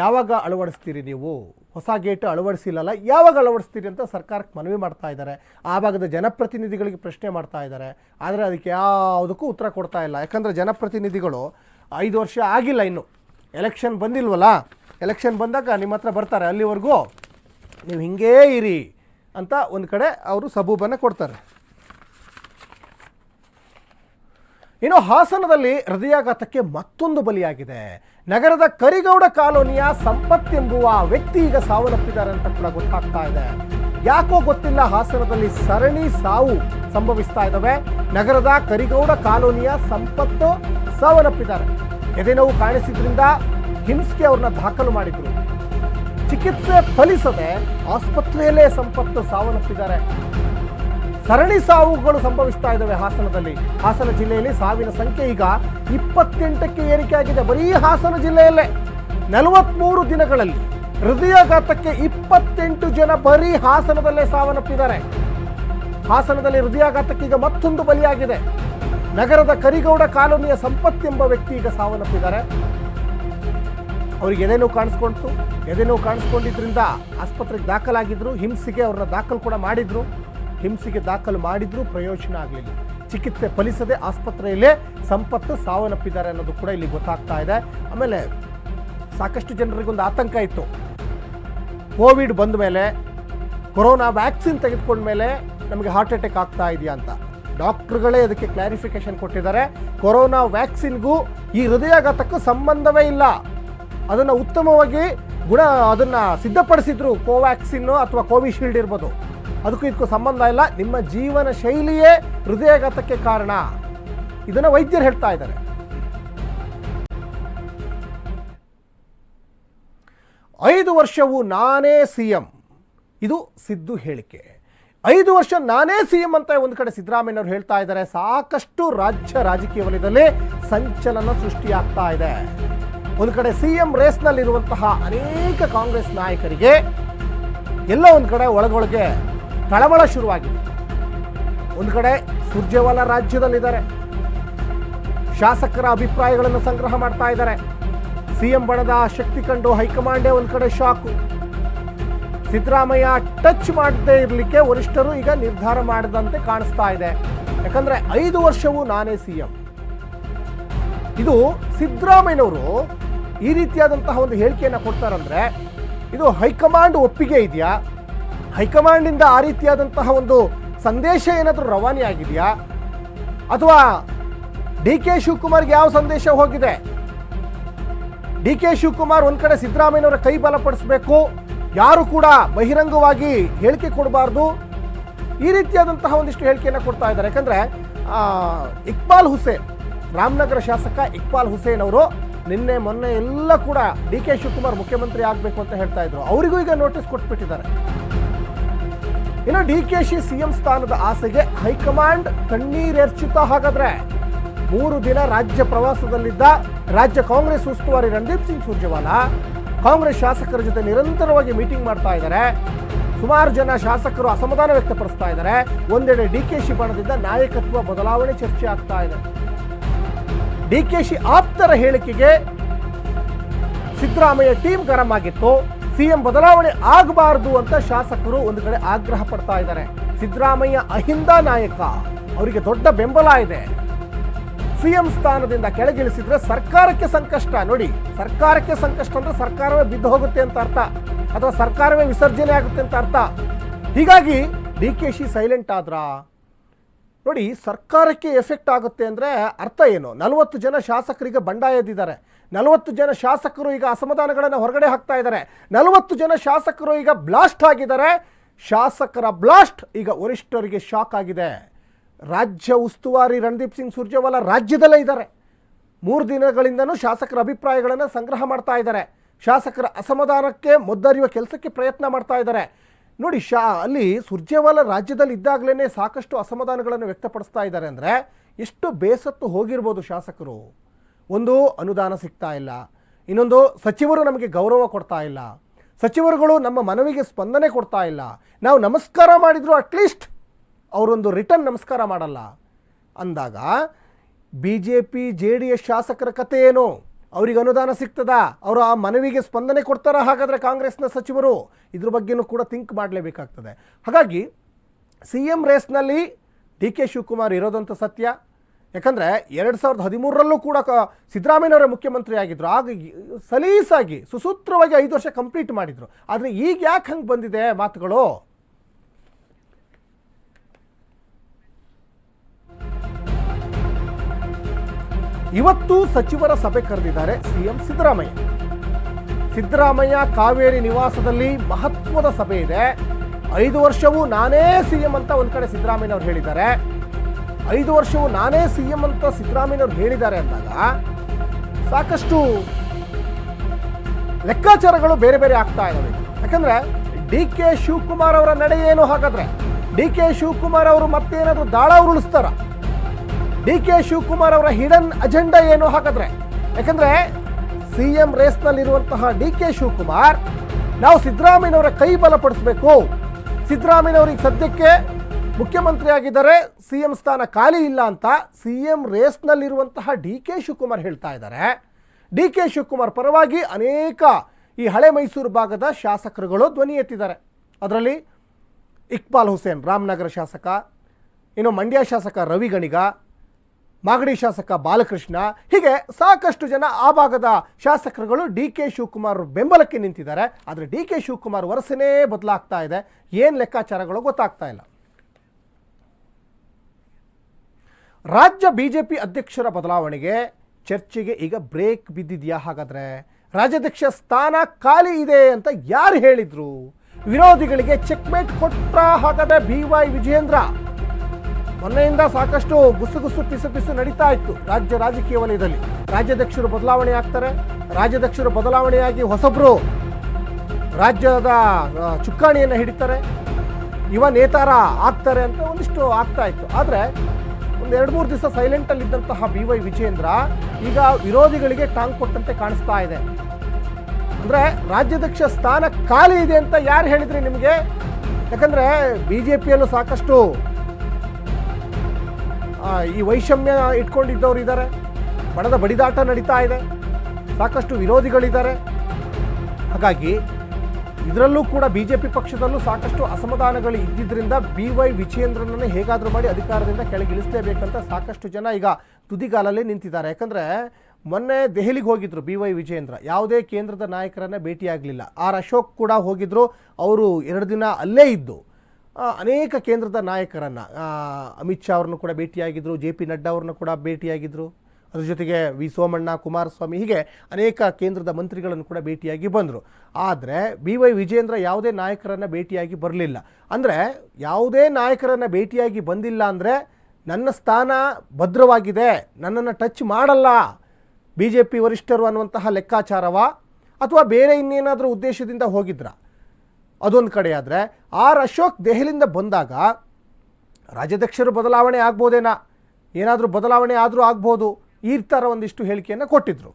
ಯಾವಾಗ ಅಳವಡಿಸ್ತೀರಿ ನೀವು? ಹೊಸ ಗೇಟ್ ಅಳವಡಿಸಿಲ್ಲಲ್ಲ, ಯಾವಾಗ ಅಳವಡಿಸ್ತೀರಿ ಅಂತ ಸರ್ಕಾರಕ್ಕೆ ಮನವಿ ಮಾಡ್ತಾ ಇದ್ದಾರೆ. ಆ ಭಾಗದ ಜನಪ್ರತಿನಿಧಿಗಳಿಗೆ ಪ್ರಶ್ನೆ ಮಾಡ್ತಾ ಇದ್ದಾರೆ. ಆದರೆ ಅದಕ್ಕೆ ಯಾವುದಕ್ಕೂ ಉತ್ತರ ಕೊಡ್ತಾ ಇಲ್ಲ. ಯಾಕಂದರೆ ಜನಪ್ರತಿನಿಧಿಗಳು ಐದು ವರ್ಷ ಆಗಿಲ್ಲ ಇನ್ನು. ಎಲೆಕ್ಷನ್ ಬಂದಿಲ್ವಲ್ಲ? ಎಲೆಕ್ಷನ್ ಬಂದಾಗ ನಿಮ್ಮ ಹತ್ರ ಬರ್ತಾರೆ, ಅಲ್ಲಿವರೆಗೂ ನೀವು ಹಿಂಗೇ ಇರಿ ಅಂತ ಒಂದು ಕಡೆ ಅವರು ಸಬೂಬನ್ನು ಕೊಡ್ತಾರೆ. ಇನ್ನು ಹಾಸನದಲ್ಲಿ ಹೃದಯಾಘಾತಕ್ಕೆ ಮತ್ತೊಂದು ಬಲಿಯಾಗಿದೆ. ನಗರದ ಕರಿಗೌಡ ಕಾಲೋನಿಯ ಸಂಪತ್ ಎಂಬುವ ವ್ಯಕ್ತಿ ಈಗ ಸಾವನ್ನಪ್ಪಿದ್ದಾರೆ ಅಂತ ಕೂಡ ಗೊತ್ತಾಗ್ತಾ ಇದೆ. ಯಾಕೋ ಗೊತ್ತಿಲ್ಲ ಹಾಸನದಲ್ಲಿ ಸರಣಿ ಸಾವು ಸಂಭವಿಸ್ತಾ ಇದ್ದಾವೆ. ನಗರದ ಕರಿಗೌಡ ಕಾಲೋನಿಯ ಸಂಪತ್ತು ಸಾವನ್ನಪ್ಪಿದ್ದಾರೆ. ಎದೆನೋವು ಕಾಣಿಸಿದ್ರಿಂದ ಹಿಂಸ್ಕೆ ಅವ್ರನ್ನ ದಾಖಲು ಮಾಡಿದ್ರು. ಚಿಕಿತ್ಸೆ ಫಲಿಸದೆ ಆಸ್ಪತ್ರೆಯಲ್ಲೇ ಸಂಪತ್ತು ಸಾವನ್ನಪ್ಪಿದ್ದಾರೆ. ಸರಣಿ ಸಾವುಗಳು ಸಂಭವಿಸ್ತಾ ಇದ್ದಾವೆ ಹಾಸನದಲ್ಲಿ. ಹಾಸನ ಜಿಲ್ಲೆಯಲ್ಲಿ ಸಾವಿನ ಸಂಖ್ಯೆ ಈಗ ಇಪ್ಪತ್ತೆಂಟಕ್ಕೆ ಏರಿಕೆಯಾಗಿದೆ. ಬರೀ ಹಾಸನ ಜಿಲ್ಲೆಯಲ್ಲೇ ನಲವತ್ಮೂರು ದಿನಗಳಲ್ಲಿ ಹೃದಯಾಘಾತಕ್ಕೆ ಇಪ್ಪತ್ತೆಂಟು ಜನ ಬರೀ ಹಾಸನದಲ್ಲೇ ಸಾವನ್ನಪ್ಪಿದ್ದಾರೆ. ಹಾಸನದಲ್ಲಿ ಹೃದಯಾಘಾತಕ್ಕೆ ಈಗ ಮತ್ತೊಂದು ಬಲಿಯಾಗಿದೆ. ನಗರದ ಕರಿಗೌಡ ಕಾಲೋನಿಯ ಸಂಪತ್ ಎಂಬ ವ್ಯಕ್ತಿ ಈಗ ಸಾವನ್ನಪ್ಪಿದ್ದಾರೆ. ಅವ್ರಿಗೆ ಎದೆನೋ ಕಾಣಿಸ್ಕೊಂಡ್ತು ಎದೆನೋ ಕಾಣಿಸ್ಕೊಂಡಿದ್ರಿಂದ ಆಸ್ಪತ್ರೆಗೆ ದಾಖಲಾಗಿದ್ರು, ಹಿಂಸೆಗೆ ಅವ್ರನ್ನ ದಾಖಲು ಕೂಡ ಮಾಡಿದ್ರು. ಹಿಮ್ಸಿಗೆ ದಾಖಲು ಮಾಡಿದ್ರು ಪ್ರಯೋಜನ ಆಗಲಿಲ್ಲ. ಚಿಕಿತ್ಸೆ ಫಲಿಸದೆ ಆಸ್ಪತ್ರೆಯಲ್ಲೇ ಸಂಪತ್ತು ಸಾವನ್ನಪ್ಪಿದ್ದಾರೆ ಅನ್ನೋದು ಕೂಡ ಇಲ್ಲಿ ಗೊತ್ತಾಗ್ತಾ ಇದೆ. ಆಮೇಲೆ ಸಾಕಷ್ಟು ಜನರಿಗೊಂದು ಆತಂಕ ಇತ್ತು. ಕೋವಿಡ್ ಬಂದ ಮೇಲೆ, ಕೊರೋನಾ ವ್ಯಾಕ್ಸಿನ್ ತೆಗೆದುಕೊಂಡ ಮೇಲೆ ನಮಗೆ ಹಾರ್ಟ್ ಅಟ್ಯಾಕ್ ಆಗ್ತಾ ಇದೆಯಾ ಅಂತ. ಡಾಕ್ಟ್ರುಗಳೇ ಅದಕ್ಕೆ ಕ್ಲಾರಿಫಿಕೇಶನ್ ಕೊಟ್ಟಿದ್ದಾರೆ. ಕೊರೋನಾ ವ್ಯಾಕ್ಸಿನ್ಗೂ ಈ ಹೃದಯಾಘಾತಕ್ಕೂ ಸಂಬಂಧವೇ ಇಲ್ಲ. ಅದನ್ನು ಉತ್ತಮವಾಗಿ ಗುಣ, ಅದನ್ನು ಸಿದ್ಧಪಡಿಸಿದ್ರು ಕೋವ್ಯಾಕ್ಸಿನ್ನು ಅಥವಾ ಕೋವಿಶೀಲ್ಡ್ ಇರ್ಬೋದು. ಅದಕ್ಕೂ ಇದಕ್ಕೂ ಸಂಬಂಧ ಇಲ್ಲ. ನಿಮ್ಮ ಜೀವನ ಶೈಲಿಯೇ ಹೃದಯಾಘಾತಕ್ಕೆ ಕಾರಣ. ಇದನ್ನು ವೈದ್ಯರು ಹೇಳ್ತಾ ಇದ್ದಾರೆ. ಐದು ವರ್ಷವು ನಾನೇ ಸಿ ಎಂ ಇದು ಸಿದ್ದು ಹೇಳಿಕೆ. ಐದು ವರ್ಷ ನಾನೇ ಸಿ ಎಂ ಅಂತ ಒಂದು ಕಡೆ ಸಿದ್ದರಾಮಯ್ಯನವರು ಹೇಳ್ತಾ ಇದ್ದಾರೆ. ಸಾಕಷ್ಟು ರಾಜ್ಯ ರಾಜಕೀಯ ವಲಯದಲ್ಲಿ ಸಂಚಲನ ಸೃಷ್ಟಿಯಾಗ್ತಾ ಇದೆ. ಒಂದು ಕಡೆ ಸಿ ಎಂ ರೇಸ್ನಲ್ಲಿರುವಂತಹ ಅನೇಕ ಕಾಂಗ್ರೆಸ್ ನಾಯಕರಿಗೆ ಎಲ್ಲ ಒಂದು ಕಡೆ ಒಳಗೊಳಗೆ ತಳಮಳ ಶುರುವಾಗಿದೆ. ಒಂದು ಕಡೆ ಸುರ್ಜೇವಾಲ ರಾಜ್ಯದಲ್ಲಿದ್ದಾರೆ. ಶಾಸಕರ ಅಭಿಪ್ರಾಯಗಳನ್ನು ಸಂಗ್ರಹ ಮಾಡ್ತಾ ಇದ್ದಾರೆ. ಸಿಎಂ ಬಣದ ಶಕ್ತಿ ಕಂಡು ಹೈಕಮಾಂಡೇ ಒಂದು ಕಡೆ ಶಾಕು. ಸಿದ್ದರಾಮಯ್ಯ ಟಚ್ ಮಾಡದೇ ಇರಲಿಕ್ಕೆ ವರಿಷ್ಠರು ಈಗ ನಿರ್ಧಾರ ಮಾಡಿದಂತೆ ಕಾಣಿಸ್ತಾ ಇದೆ. ಯಾಕಂದ್ರೆ ಐದು ವರ್ಷವೂ ನಾನೇ ಸಿಎಂ. ಇದು ಸಿದ್ದರಾಮಯ್ಯನವರು ಈ ರೀತಿಯಾದಂತಹ ಒಂದು ಹೇಳಿಕೆಯನ್ನು ಕೊಡ್ತಾರಂದ್ರೆ, ಇದು ಹೈಕಮಾಂಡ್ ಒಪ್ಪಿಗೆ ಇದೆಯಾ? ಹೈಕಮಾಂಡಿಂದ ಆ ರೀತಿಯಾದಂತಹ ಒಂದು ಸಂದೇಶ ಏನಾದರೂ ರವಾನೆ ಆಗಿದೆಯಾ ಅಥವಾ ಡಿ ಕೆ ಶಿವಕುಮಾರ್ಗೆ ಯಾವ ಸಂದೇಶ ಹೋಗಿದೆ? ಡಿ ಕೆ ಶಿವಕುಮಾರ್ ಒಂದು ಕಡೆ ಸಿದ್ದರಾಮಯ್ಯನವರ ಕೈ ಬಲಪಡಿಸಬೇಕು. ಯಾರು ಕೂಡ ಬಹಿರಂಗವಾಗಿ ಹೇಳಿಕೆ ಕೊಡಬಾರ್ದು. ಈ ರೀತಿಯಾದಂತಹ ಒಂದಿಷ್ಟು ಹೇಳಿಕೆಯನ್ನು ಕೊಡ್ತಾ ಇದ್ದಾರೆ. ಯಾಕಂದ್ರೆ ಇಕ್ಬಾಲ್ ಹುಸೇನ್, ರಾಮನಗರ ಶಾಸಕ ಇಕ್ಬಾಲ್ ಹುಸೇನ್ ಅವರು ನಿನ್ನೆ, ಮೊನ್ನೆ ಎಲ್ಲ ಕೂಡ ಡಿ ಕೆ ಶಿವಕುಮಾರ್ ಮುಖ್ಯಮಂತ್ರಿ ಆಗಬೇಕು ಅಂತ ಹೇಳ್ತಾ ಇದ್ರು. ಅವರಿಗೂ ಈಗ ನೋಟಿಸ್ ಕೊಟ್ಬಿಟ್ಟಿದ್ದಾರೆ. ಇನ್ನು ಡಿ ಕೆ ಶಿ ಸಿಎಂ ಸ್ಥಾನದ ಆಸೆಗೆ ಹೈಕಮಾಂಡ್ ಕಣ್ಣೀರೆರ್ಚಿತ ಹಾಗಾದ್ರೆ ಮೂರು ದಿನ ರಾಜ್ಯ ಪ್ರವಾಸದಲ್ಲಿದ್ದ ರಾಜ್ಯ ಕಾಂಗ್ರೆಸ್ ಉಸ್ತುವಾರಿ ರಣದೀಪ್ ಸಿಂಗ್ ಸುರ್ಜೇವಾಲಾ ಕಾಂಗ್ರೆಸ್ ಶಾಸಕರ ಜೊತೆ ನಿರಂತರವಾಗಿ ಮೀಟಿಂಗ್ ಮಾಡ್ತಾ ಇದ್ದಾರೆ. ಸುಮಾರು ಜನ ಶಾಸಕರು ಅಸಮಾಧಾನ ವ್ಯಕ್ತಪಡಿಸ್ತಾ ಇದ್ದಾರೆ. ಒಂದೆಡೆ ಡಿ ಕೆ ಶಿ ಬಣದಿಂದ ನಾಯಕತ್ವ ಬದಲಾವಣೆ ಚರ್ಚೆ ಆಗ್ತಾ ಇದೆ. ಡಿ ಕೆ ಶಿ ಆಪ್ತರ ಹೇಳಿಕೆಗೆ ಸಿದ್ದರಾಮಯ್ಯ ಟೀಮ್ ಗರಂ ಆಗಿತ್ತು. ಸಿಎಂ ಬದಲಾವಣೆ ಆಗಬಾರದು ಅಂತ ಶಾಸಕರು ಒಂದು ಕಡೆ ಆಗ್ರಹ ಪಡ್ತಾ ಇದ್ದಾರೆ. ಸಿದ್ದರಾಮಯ್ಯ ಅಹಿಂದ ನಾಯಕ, ಅವರಿಗೆ ದೊಡ್ಡ ಬೆಂಬಲ ಇದೆ. ಸಿಎಂ ಸ್ಥಾನದಿಂದ ಕೆಳಗಿಳಿಸಿದ್ರೆ ಸರ್ಕಾರಕ್ಕೆ ಸಂಕಷ್ಟ. ನೋಡಿ, ಸರ್ಕಾರಕ್ಕೆ ಸಂಕಷ್ಟ ಅಂದ್ರೆ ಸರ್ಕಾರವೇ ಬಿದ್ದು ಹೋಗುತ್ತೆ ಅಂತ ಅರ್ಥ. ಅಥವಾ ಸರ್ಕಾರವೇ ವಿಸರ್ಜನೆ ಆಗುತ್ತೆ ಅಂತ ಅರ್ಥ. ಹೀಗಾಗಿ ಡಿ ಕೆ ಶಿ ಸೈಲೆಂಟ್ ಆದ್ರಾ? ನೋಡಿ, ಸರ್ಕಾರಕ್ಕೆ ಎಫೆಕ್ಟ್ ಆಗುತ್ತೆ ಅಂದರೆ ಅರ್ಥ ಏನು? ನಲವತ್ತು ಜನ ಶಾಸಕರಿಗೆ ಬಂಡಾಯದಿದ್ದಾರೆ ನಲವತ್ತು ಜನ ಶಾಸಕರು ಈಗ ಅಸಮಾಧಾನಗಳನ್ನು ಹೊರಗಡೆ ಹಾಕ್ತಾ ಇದ್ದಾರೆ. ನಲವತ್ತು ಜನ ಶಾಸಕರು ಈಗ ಬ್ಲಾಸ್ಟ್ ಆಗಿದ್ದಾರೆ. ಶಾಸಕರ ಬ್ಲಾಸ್ಟ್ ಈಗ ವರಿಷ್ಠರಿಗೆ ಶಾಕ್ ಆಗಿದೆ. ರಾಜ್ಯ ಉಸ್ತುವಾರಿ ರಣದೀಪ್ ಸಿಂಗ್ ಸುರ್ಜೇವಾಲಾ ರಾಜ್ಯದಲ್ಲೇ ಇದ್ದಾರೆ. ಮೂರು ದಿನಗಳಿಂದನೂ ಶಾಸಕರ ಅಭಿಪ್ರಾಯಗಳನ್ನು ಸಂಗ್ರಹ ಮಾಡ್ತಾ ಇದ್ದಾರೆ. ಶಾಸಕರ ಅಸಮಾಧಾನಕ್ಕೆ ಮುದ್ದರಿಯುವ ಕೆಲಸಕ್ಕೆ ಪ್ರಯತ್ನ ಮಾಡ್ತಾ ಇದ್ದಾರೆ. ನೋಡಿ, ಶಾ, ಅಲ್ಲಿ ಸುರ್ಜೇವಾಲ ರಾಜ್ಯದಲ್ಲಿ ಇದ್ದಾಗಲೇ ಸಾಕಷ್ಟು ಅಸಮಾಧಾನಗಳನ್ನು ವ್ಯಕ್ತಪಡಿಸ್ತಾ ಇದ್ದಾರೆ ಅಂದರೆ ಎಷ್ಟು ಬೇಸತ್ತು ಹೋಗಿರ್ಬೋದು ಶಾಸಕರು. ಒಂದು, ಅನುದಾನ ಸಿಗ್ತಾ ಇಲ್ಲ. ಇನ್ನೊಂದು, ಸಚಿವರು ನಮಗೆ ಗೌರವ ಕೊಡ್ತಾ ಇಲ್ಲ. ಸಚಿವರುಗಳು ನಮ್ಮ ಮನವಿಗೆ ಸ್ಪಂದನೆ ಕೊಡ್ತಾ ಇಲ್ಲ. ನಾವು ನಮಸ್ಕಾರ ಮಾಡಿದರೂ ಅಟ್ಲೀಸ್ಟ್ ಅವರೊಂದು ರಿಟರ್ನ್ ನಮಸ್ಕಾರ ಮಾಡಲ್ಲ. ಅಂದಾಗ B J P J D S ಶಾಸಕರ ಕಥೆ ಏನು? ಅವ್ರಿಗೆ ಅನುದಾನ ಸಿಗ್ತದಾ? ಅವರು ಆ ಮನವಿಗೆ ಸ್ಪಂದನೆ ಕೊಡ್ತಾರ ಹಾಗಾದರೆ ಕಾಂಗ್ರೆಸ್ನ ಸಚಿವರು? ಇದ್ರ ಬಗ್ಗೆನೂ ಕೂಡ ಥಿಂಕ್ ಮಾಡಲೇಬೇಕಾಗ್ತದೆ. ಹಾಗಾಗಿ ಸಿ ಎಂ ರೇಸ್ನಲ್ಲಿ ಡಿ ಕೆ ಶಿವಕುಮಾರ್ ಇರೋದಂಥ ಸತ್ಯ. ಯಾಕಂದರೆ ಎರಡು ಸಾವಿರದ ಹದಿಮೂರರಲ್ಲೂ ಕೂಡ ಕ ಸಿದ್ದರಾಮಯ್ಯನವರೇ ಮುಖ್ಯಮಂತ್ರಿ ಆಗಿದ್ದರು ಆಗ ಸಲೀಸಾಗಿ, ಸುಸೂತ್ರವಾಗಿ ಐದು ವರ್ಷ ಕಂಪ್ಲೀಟ್ ಮಾಡಿದರು. ಆದರೆ ಈಗ ಯಾಕೆ ಹಂಗೆ ಬಂದಿದೆ ಮಾತುಗಳು? ಇವತ್ತು ಸಚಿವರ ಸಭೆ ಕರೆದಿದ್ದಾರೆ ಸಿಎಂ ಸಿದ್ದರಾಮಯ್ಯ. ಸಿದ್ದರಾಮಯ್ಯ ಕಾವೇರಿ ನಿವಾಸದಲ್ಲಿ ಮಹತ್ವದ ಸಭೆ ಇದೆ. ಐದು ವರ್ಷವೂ ನಾನೇ ಸಿಎಂ ಅಂತ ಒಂದು ಕಡೆ ಸಿದ್ದರಾಮಯ್ಯನವ್ರು ಹೇಳಿದ್ದಾರೆ. ಐದು ವರ್ಷವೂ ನಾನೇ ಸಿಎಂ ಅಂತ ಸಿದ್ದರಾಮಯ್ಯನವ್ರು ಹೇಳಿದ್ದಾರೆ ಅಂದಾಗ ಸಾಕಷ್ಟು ಲೆಕ್ಕಾಚಾರಗಳು ಬೇರೆ ಬೇರೆ ಆಗ್ತಾ ಇದ್ದಾವೆ ಯಾಕಂದ್ರೆ ಡಿ ಕೆ ಶಿವಕುಮಾರ್ ಅವರ ನಡೆ ಏನು ಹಾಗಾದ್ರೆ? ಡಿ ಕೆ ಶಿವಕುಮಾರ್ ಅವರು ಮತ್ತೇನಾದರೂ ದಾಳ ಉರುಳಿಸ್ತಾರ? ಡಿ ಕೆ ಶಿವಕುಮಾರ್ ಅವರ ಹಿಡನ್ ಅಜೆಂಡಾ ಏನು ಹಾಗಾದ್ರೆ? ಯಾಕಂದ್ರೆ ಸಿ ಎಂ ರೇಸ್ನಲ್ಲಿರುವಂತಹ ಡಿ ಕೆ ಶಿವಕುಮಾರ್, ನಾವು ಸಿದ್ದರಾಮಯ್ಯನವರ ಕೈ ಬಲಪಡಿಸಬೇಕು ಸಿದ್ದರಾಮಯ್ಯನವರಿಗೆ ಸದ್ಯಕ್ಕೆ ಮುಖ್ಯಮಂತ್ರಿ ಆಗಿದ್ದಾರೆ ಸಿ ಎಂ ಸ್ಥಾನ ಖಾಲಿ ಇಲ್ಲ ಅಂತ ಸಿ ಎಂ ರೇಸ್ನಲ್ಲಿರುವಂತಹ ಡಿ ಕೆ ಶಿವಕುಮಾರ್ ಹೇಳ್ತಾ ಇದ್ದಾರೆ. ಡಿ ಕೆ ಶಿವಕುಮಾರ್ ಪರವಾಗಿ ಅನೇಕ ಈ ಹಳೆ ಮೈಸೂರು ಭಾಗದ ಶಾಸಕರುಗಳು ಧ್ವನಿ ಎತ್ತಿದ್ದಾರೆ. ಅದರಲ್ಲಿ ಇಕ್ಬಾಲ್ ಹುಸೇನ್, ರಾಮನಗರ ಶಾಸಕ, ಇನ್ನು ಮಂಡ್ಯ ಶಾಸಕ ರವಿ ಗಣಿಗ ಮಾಗಡಿ ಶಾಸಕ ಬಾಲಕೃಷ್ಣ. ಹೀಗೆ ಸಾಕಷ್ಟು ಜನ ಆ ಭಾಗದ ಶಾಸಕರುಗಳು ಡಿ ಕೆ ಶಿವಕುಮಾರ್ ಬೆಂಬಲಕ್ಕೆ ನಿಂತಿದ್ದಾರೆ. ಆದರೆ ಡಿ ಕೆ ಶಿವಕುಮಾರ್ ವರಸನೇ ಬದಲಾಗ್ತಾ ಇದೆ. ಏನು ಲೆಕ್ಕಾಚಾರಗಳು ಗೊತ್ತಾಗ್ತಾ ಇಲ್ಲ. ರಾಜ್ಯ ಬಿಜೆಪಿ ಅಧ್ಯಕ್ಷರ ಬದಲಾವಣೆಗೆ ಚರ್ಚೆಗೆ ಈಗ ಬ್ರೇಕ್ ಬಿದ್ದಿದೆಯಾ ಹಾಗಾದರೆ? ರಾಜ್ಯಾಧ್ಯಕ್ಷ ಸ್ಥಾನ ಖಾಲಿ ಇದೆ ಅಂತ ಯಾರು ಹೇಳಿದರು? ವಿರೋಧಿಗಳಿಗೆ ಚೆಕ್ಮೇಟ್ ಕೊಟ್ಟ ಹಾಗಾದರೆ ಬಿ ವೈ ವಿಜೇಂದ್ರ ಮೊನ್ನೆಯಿಂದ ಸಾಕಷ್ಟು ಗುಸು ಪಿಸು ಪಿಸು ನಡೀತಾ ಇತ್ತು ರಾಜ್ಯ ರಾಜಕೀಯ ವಲಯದಲ್ಲಿ. ರಾಜ್ಯಾಧ್ಯಕ್ಷರು ಬದಲಾವಣೆ ಆಗ್ತಾರೆ. ರಾಜ್ಯಾಧ್ಯಕ್ಷರು ಬದಲಾವಣೆಯಾಗಿ ಹೊಸಬ್ರು ರಾಜ್ಯದ ಚುಕ್ಕಾಣಿಯನ್ನು ಹಿಡಿತಾರೆ. ಯುವ ನೇತಾರ ಆಗ್ತಾರೆ ಅಂತ ಒಂದಿಷ್ಟು ಆಗ್ತಾ ಇತ್ತು. ಆದರೆ ಒಂದು ಎರಡು ಮೂರು ದಿವಸ ಸೈಲೆಂಟಲ್ಲಿ ಇದ್ದಂತಹ ಬಿ ವೈ ವಿಜೇಂದ್ರ ಈಗ ವಿರೋಧಿಗಳಿಗೆ ಟಾಂಗ್ ಕೊಟ್ಟಂತೆ ಕಾಣಿಸ್ತಾ ಇದೆ. ಅಂದರೆ ರಾಜ್ಯಾಧ್ಯಕ್ಷ ಸ್ಥಾನ ಖಾಲಿ ಇದೆ ಅಂತ ಯಾರು ಹೇಳಿದ್ರಿ ನಿಮಗೆ? ಯಾಕಂದರೆ ಬಿ ಜೆ ಪಿಯಲ್ಲೂ ಸಾಕಷ್ಟು ಈ ವೈಷಮ್ಯ ಇಟ್ಕೊಂಡಿದ್ದವ್ರು ಇದ್ದಾರೆ ಬಣದ ಬಡಿದಾಟ ನಡೀತಾ ಇದೆ. ಸಾಕಷ್ಟು ವಿರೋಧಿಗಳಿದ್ದಾರೆ. ಹಾಗಾಗಿ ಇದರಲ್ಲೂ ಕೂಡ ಬಿ ಜೆ ಪಿ ಪಕ್ಷದಲ್ಲೂ ಸಾಕಷ್ಟು ಅಸಮಾಧಾನಗಳು ಇದ್ದಿದ್ದರಿಂದ ಬಿ ವೈ ವಿಜಯೇಂದ್ರನನ್ನು ಹೇಗಾದರೂ ಮಾಡಿ ಅಧಿಕಾರದಿಂದ ಕೆಳಗಿಳಿಸಲೇಬೇಕಂತ ಸಾಕಷ್ಟು ಜನ ಈಗ ತುದಿಗಾಲಲ್ಲಿ ನಿಂತಿದ್ದಾರೆ. ಯಾಕಂದರೆ ಮೊನ್ನೆ ದೆಹಲಿಗೆ ಹೋಗಿದ್ರು ಬಿ ವೈ ವಿಜಯೇಂದ್ರ. ಯಾವುದೇ ಕೇಂದ್ರದ ನಾಯಕರನ್ನು ಭೇಟಿಯಾಗಲಿಲ್ಲ. ಆರ್ ಅಶೋಕ್ ಕೂಡ ಹೋಗಿದ್ರು. ಅವರು ಎರಡು ದಿನ ಅಲ್ಲೇ ಇದ್ದು. ಅನೇಕ ಕೇಂದ್ರದ ನಾಯಕರನ್ನು ಅಮಿತ್ ಶಾ ಅವ್ರನ್ನು ಕೂಡ ಭೇಟಿಯಾಗಿದ್ದರು ಜೆ ಪಿ ನಡ್ಡಾ ಅವ್ರನ್ನ ಕೂಡ ಭೇಟಿಯಾಗಿದ್ದರು ಅದ್ರ ಜೊತೆಗೆ ವಿ ಸೋಮಣ್ಣ, ಕುಮಾರಸ್ವಾಮಿ, ಹೀಗೆ ಅನೇಕ ಕೇಂದ್ರದ ಮಂತ್ರಿಗಳನ್ನು ಕೂಡ ಭೇಟಿಯಾಗಿ ಬಂದರು. ಆದರೆ ಬಿ ವೈ ವಿಜೇಂದ್ರ ಯಾವುದೇ ನಾಯಕರನ್ನು ಭೇಟಿಯಾಗಿ ಬರಲಿಲ್ಲ. ಅಂದರೆ ಯಾವುದೇ ನಾಯಕರನ್ನು ಭೇಟಿಯಾಗಿ ಬಂದಿಲ್ಲ ಅಂದರೆ ನನ್ನ ಸ್ಥಾನ ಭದ್ರವಾಗಿದೆ, ನನ್ನನ್ನು ಟಚ್ ಮಾಡಲ್ಲ, ಬಿ ಜೆ ಪಿ ವರಿಷ್ಠರು ಅನ್ನುವಂತಹ ಲೆಕ್ಕಾಚಾರವ? ಅಥವಾ ಬೇರೆ ಇನ್ನೇನಾದರೂ ಉದ್ದೇಶದಿಂದ ಹೋಗಿದ್ರಾ? ಅದೊಂದು ಕಡೆ ಆದರೆ ಆರ್ ಅಶೋಕ್ ದೆಹಲಿಯಿಂದ ಬಂದಾಗ ರಾಜ್ಯಾಧ್ಯಕ್ಷರು ಬದಲಾವಣೆ ಆಗ್ಬೋದೇನಾ? ಏನಾದರೂ ಬದಲಾವಣೆ ಆದರೂ ಆಗ್ಬೋದು ಈ ಥರ ಒಂದಿಷ್ಟು ಹೇಳಿಕೆಯನ್ನು ಕೊಟ್ಟಿದ್ರು.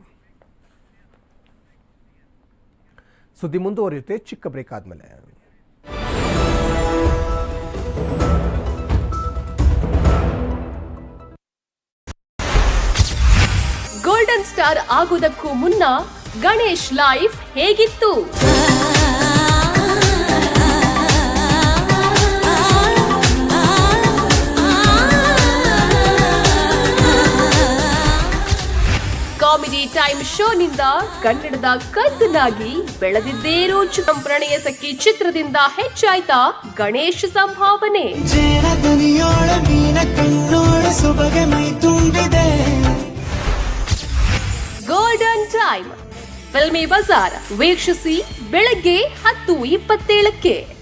ಸುದ್ದಿ ಮುಂದುವರಿಯುತ್ತೆ, ಚಿಕ್ಕ ಬ್ರೇಕ್ ಆದಮೇಲೆ. ಗೋಲ್ಡನ್ ಸ್ಟಾರ್ ಆಗುವುದಕ್ಕೂ ಮುನ್ನ ಗಣೇಶ್ ಲೈಫ್ ಹೇಗಿತ್ತು? ಕಾಮಿಡಿ ಟೈಮ್ ಶೋನಿಂದ ಕನ್ನಡದ ಕದ್ದನಾಗಿ ಬೆಳೆದಿದ್ದೇ ರೋಚಕ ಪ್ರಣಯ ಸಖಿ ಚಿತ್ರದಿಂದ ಹೆಚ್ಚಾಯ್ತ ಗಣೇಶ್ ಸಂಭಾವನೆ. Golden time. Filmy bazaar. ವೀಕ್ಷಿಸಿ ಬೆಳಗ್ಗೆ ಹತ್ತು ಇಪ್ಪತ್ತೇಳಕ್ಕೆ.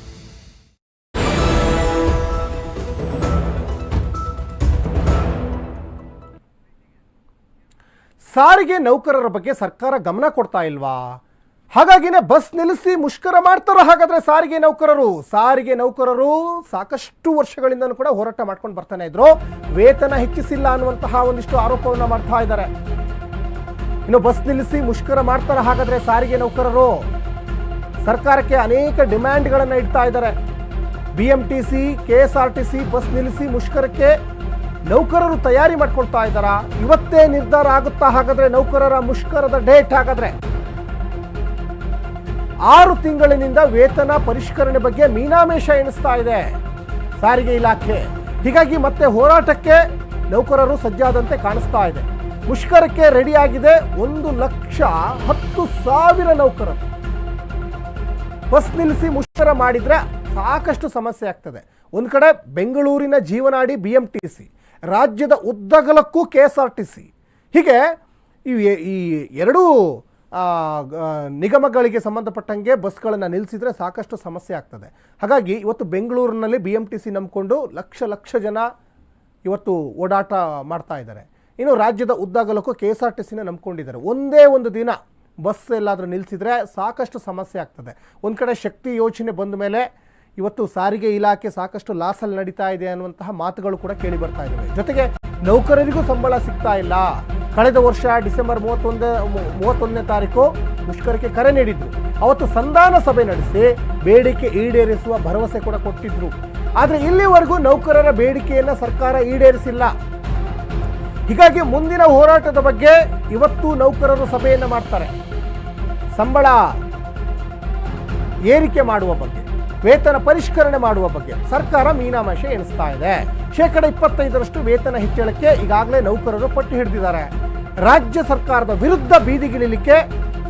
ಸಾರಿಗೆ ನೌಕರರ ಬಗ್ಗೆ ಸರ್ಕಾರ ಗಮನ ಕೊಡ್ತಾ ಇಲ್ವಾ? ಹಾಗಾಗಿನೇ ಬಸ್ ನಿಲ್ಲಿಸಿ ಮುಷ್ಕರ ಮಾಡ್ತಾರೋ ಹಾಗಾದ್ರೆ ಸಾರಿಗೆ ನೌಕರರು? ಸಾರಿಗೆ ನೌಕರರು ಸಾಕಷ್ಟು ವರ್ಷಗಳಿಂದ ಕೂಡ ಹೋರಾಟ ಮಾಡ್ಕೊಂಡು ಬರ್ತಾನೆ ಇದ್ರು. ವೇತನ ಹೆಚ್ಚಿಸಿಲ್ಲ ಅನ್ನುವಂತಹ ಒಂದಿಷ್ಟು ಆರೋಪವನ್ನ ಮಾಡ್ತಾ ಇದ್ದಾರೆ. ಇನ್ನು ಬಸ್ ನಿಲ್ಲಿಸಿ ಮುಷ್ಕರ ಮಾಡ್ತಾರ ಹಾಗಾದ್ರೆ ಸಾರಿಗೆ ನೌಕರರು? ಸರ್ಕಾರಕ್ಕೆ ಅನೇಕ ಡಿಮ್ಯಾಂಡ್ಗಳನ್ನು ಇಡ್ತಾ ಇದ್ದಾರೆ. B M T C K S R T C bus ನಿಲ್ಲಿಸಿ ಮುಷ್ಕರಕ್ಕೆ ನೌಕರರು ತಯಾರಿ ಮಾಡ್ಕೊಳ್ತಾ ಇದ್ದಾರಾ? ಇವತ್ತೇ ನಿರ್ಧಾರ ಆಗುತ್ತಾ? ಹಾಗಾದ್ರೆ ನೌಕರರ ಮುಷ್ಕರದ ಡೇಟ್ ಹಾಗಾದ್ರೆ? ಆರು ತಿಂಗಳಿನಿಂದ ವೇತನ ಪರಿಷ್ಕರಣೆ ಬಗ್ಗೆ ಮೀನಾಮೇಷ ಎಣಿಸ್ತಾ ಇದೆ. ಸಾರಿಗೆ ಇಲಾಖೆ. ಹೀಗಾಗಿ ಮತ್ತೆ ಹೋರಾಟಕ್ಕೆ ನೌಕರರು ಸಜ್ಜಾದಂತೆ ಕಾಣಿಸ್ತಾ ಇದೆ. ಮುಷ್ಕರಕ್ಕೆ ರೆಡಿಯಾಗಿದೆ ಒಂದು ಲಕ್ಷ ಹತ್ತು ಸಾವಿರ ನೌಕರರು. ಬಸ್ ನಿಲ್ಲಿಸಿ ಮುಷ್ಕರ ಮಾಡಿದ್ರೆ ಸಾಕಷ್ಟು ಸಮಸ್ಯೆ ಆಗ್ತದೆ. ಒಂದು ಕಡೆ ಬೆಂಗಳೂರಿನ ಜೀವನಾಡಿ ಬಿ ಎಂ ಟಿ ಸಿ ರಾಜ್ಯದ ಉದ್ದಗಲಕ್ಕೂ K S R T C ಹೀಗೆ ಈ ಈ ಎರಡೂ ನಿಗಮಗಳಿಗೆ ಸಂಬಂಧಪಟ್ಟಂಗೆ ಬಸ್ಗಳನ್ನು ನಿಲ್ಲಿಸಿದರೆ ಸಾಕಷ್ಟು ಸಮಸ್ಯೆ ಆಗ್ತದೆ. ಹಾಗಾಗಿ ಇವತ್ತು ಬೆಂಗಳೂರಿನಲ್ಲಿ ಬಿ ಎಂ ಟಿ ಸಿ ನಂಬಿಕೊಂಡು ಲಕ್ಷ ಲಕ್ಷ ಜನ ಇವತ್ತು ಓಡಾಟ ಮಾಡ್ತಾ ಇದ್ದಾರೆ. ಇನ್ನು ರಾಜ್ಯದ ಉದ್ದಗಲಕ್ಕೂ ಕೆ ಎಸ್ ಆರ್ ಟಿ ಸಿನ ನಂಬ್ಕೊಂಡಿದ್ದಾರೆ. ಒಂದೇ ಒಂದು ದಿನ ಬಸ್ ಎಲ್ಲಾದರೂ ನಿಲ್ಲಿಸಿದರೆ ಸಾಕಷ್ಟು ಸಮಸ್ಯೆ ಆಗ್ತದೆ. ಒಂದು ಕಡೆ ಶಕ್ತಿ ಯೋಜನೆ ಬಂದ ಮೇಲೆ ಇವತ್ತು ಸಾರಿಗೆ ಇಲಾಖೆ ಸಾಕಷ್ಟು ಲಾಸಲ್ಲಿ ನಡೀತಾ ಇದೆ ಅನ್ನುವಂತಹ ಮಾತುಗಳು ಕೂಡ ಕೇಳಿ ಬರ್ತಾ ಇದ್ದಾವೆ. ಜೊತೆಗೆ ನೌಕರರಿಗೂ ಸಂಬಳ ಸಿಗ್ತಾ ಇಲ್ಲ. ಕಳೆದ ವರ್ಷ ಡಿಸೆಂಬರ್ ಮೂವತ್ತೊಂದೇ, ಮೂವತ್ತೊಂದನೇ ತಾರೀಕು ಮುಷ್ಕರಕ್ಕೆ ಕರೆ ನೀಡಿದ್ರು. ಅವತ್ತು ಸಂಧಾನ ಸಭೆ ನಡೆಸಿ ಬೇಡಿಕೆ ಈಡೇರಿಸುವ ಭರವಸೆ ಕೂಡ ಕೊಟ್ಟಿದ್ರು. ಆದರೆ ಇಲ್ಲಿವರೆಗೂ ನೌಕರರ ಬೇಡಿಕೆಯನ್ನು ಸರ್ಕಾರ ಈಡೇರಿಸಿಲ್ಲ. ಹೀಗಾಗಿ ಮುಂದಿನ ಹೋರಾಟದ ಬಗ್ಗೆ ಇವತ್ತು ನೌಕರರು ಸಭೆಯನ್ನು ಮಾಡ್ತಾರೆ. ಸಂಬಳ ಏರಿಕೆ ಮಾಡುವ ಬಗ್ಗೆ. ವೇತನ ಪರಿಷ್ಕರಣೆ ಮಾಡುವ ಬಗ್ಗೆ ಸರ್ಕಾರ ಮೀನಾಮಾಶ ಎಣಿಸ್ತಾ ಇದೆ. ಶೇಕಡ ಇಪ್ಪತ್ತೈದರಷ್ಟು ವೇತನ ಹೆಚ್ಚಳಕ್ಕೆ ಈಗಾಗಲೇ ನೌಕರರು ಪಟ್ಟು ಹಿಡಿದಿದ್ದಾರೆ. ರಾಜ್ಯ ಸರ್ಕಾರದ ವಿರುದ್ಧ ಬೀದಿಗಿಳಿಲಿಕ್ಕೆ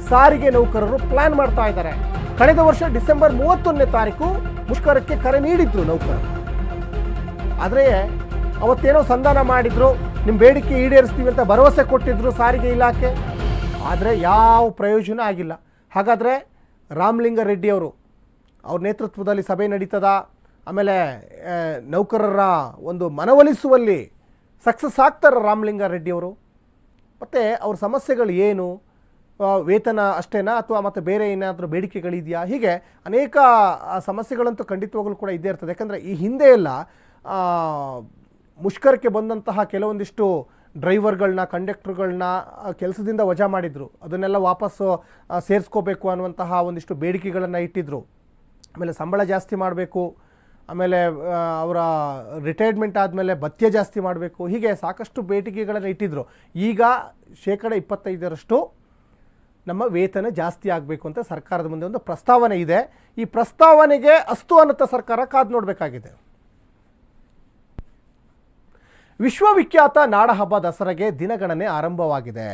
ಸಾರಿಗೆ ನೌಕರರು ಪ್ಲಾನ್ ಮಾಡ್ತಾ ಇದ್ದಾರೆ. ಕಳೆದ ವರ್ಷ ಡಿಸೆಂಬರ್ ಮೂವತ್ತೊಂದನೇ ತಾರೀಕು ಮುಷ್ಕರಕ್ಕೆ ಕರೆ ನೀಡಿದ್ರು ನೌಕರರು. ಆದರೆ ಅವತ್ತೇನೋ ಸಂಧಾನ ಮಾಡಿದ್ರು ನಿಮ್ಮ ಬೇಡಿಕೆ ಈಡೇರಿಸ್ತೀವಿ ಅಂತ ಭರವಸೆ ಕೊಟ್ಟಿದ್ರು ಸಾರಿಗೆ ಇಲಾಖೆ. ಆದರೆ ಯಾವ ಪ್ರಯೋಜನ ಆಗಿಲ್ಲ. ಹಾಗಾದರೆ ರಾಮಲಿಂಗ ರೆಡ್ಡಿ ಅವರು ನೇತೃತ್ವದಲ್ಲಿ ಸಭೆ ನಡೀತದ. ಆಮೇಲೆ ನೌಕರರ ಒಂದು ಮನವೊಲಿಸುವಲ್ಲಿ ಸಕ್ಸಸ್ ಆಗ್ತಾರೆ ರಾಮಲಿಂಗ ರೆಡ್ಡಿ ಅವರು. ಮತ್ತು ಅವ್ರ ಸಮಸ್ಯೆಗಳು ಏನು? ವೇತನ ಅಷ್ಟೇನಾ? ಅಥವಾ ಮತ್ತು ಬೇರೆ ಏನಾದರೂ ಬೇಡಿಕೆಗಳಿದೆಯಾ? ಹೀಗೆ ಅನೇಕ ಸಮಸ್ಯೆಗಳಂತೂ ಖಂಡಿತವಾಗಲೂ ಕೂಡ ಇದ್ದೇ ಇರ್ತದೆ. ಯಾಕಂದರೆ ಈ ಹಿಂದೆ ಎಲ್ಲ ಮುಷ್ಕರಕ್ಕೆ ಬಂದಂತಹ ಕೆಲವೊಂದಿಷ್ಟು ಡ್ರೈವರ್ಗಳನ್ನ ಕಂಡಕ್ಟರ್ಗಳನ್ನ ಕೆಲಸದಿಂದ ವಜಾ ಮಾಡಿದರು. ಅದನ್ನೆಲ್ಲ ವಾಪಸ್ಸು ಸೇರಿಸ್ಕೋಬೇಕು ಅನ್ನುವಂತಹ ಒಂದಿಷ್ಟು ಬೇಡಿಕೆಗಳನ್ನು ಇಟ್ಟಿದ್ದರು ಆಮೇಲೆ ಸಂಬಳ ಜಾಸ್ತಿ ಮಾಡಬೇಕು, ಆಮೇಲೆ ಅವರ ರಿಟೈರ್ಮೆಂಟ್ ಆದಮೇಲೆ ಭತ್ಯೆ ಜಾಸ್ತಿ ಮಾಡಬೇಕು, ಹೀಗೆ ಸಾಕಷ್ಟು ಬೇಡಿಕೆಗಳನ್ನು ಇಟ್ಟಿದ್ದರು ಈಗ ಶೇಕಡ ಇಪ್ಪತ್ತೈದರಷ್ಟು ನಮ್ಮ ವೇತನ ಜಾಸ್ತಿ ಆಗಬೇಕು ಅಂತ ಸರ್ಕಾರದ ಮುಂದೆ ಒಂದು ಪ್ರಸ್ತಾವನೆ ಇದೆ. ಈ ಪ್ರಸ್ತಾವನೆಗೆ ಅಸ್ತು ಅನ್ನತ್ತ ಸರ್ಕಾರ ಕಾದು ನೋಡಬೇಕಾಗಿದೆ. ವಿಶ್ವವಿಖ್ಯಾತ ನಾಡಹಬ್ಬ ದಸರಾಗೆ ದಿನಗಣನೆ ಆರಂಭವಾಗಿದೆ.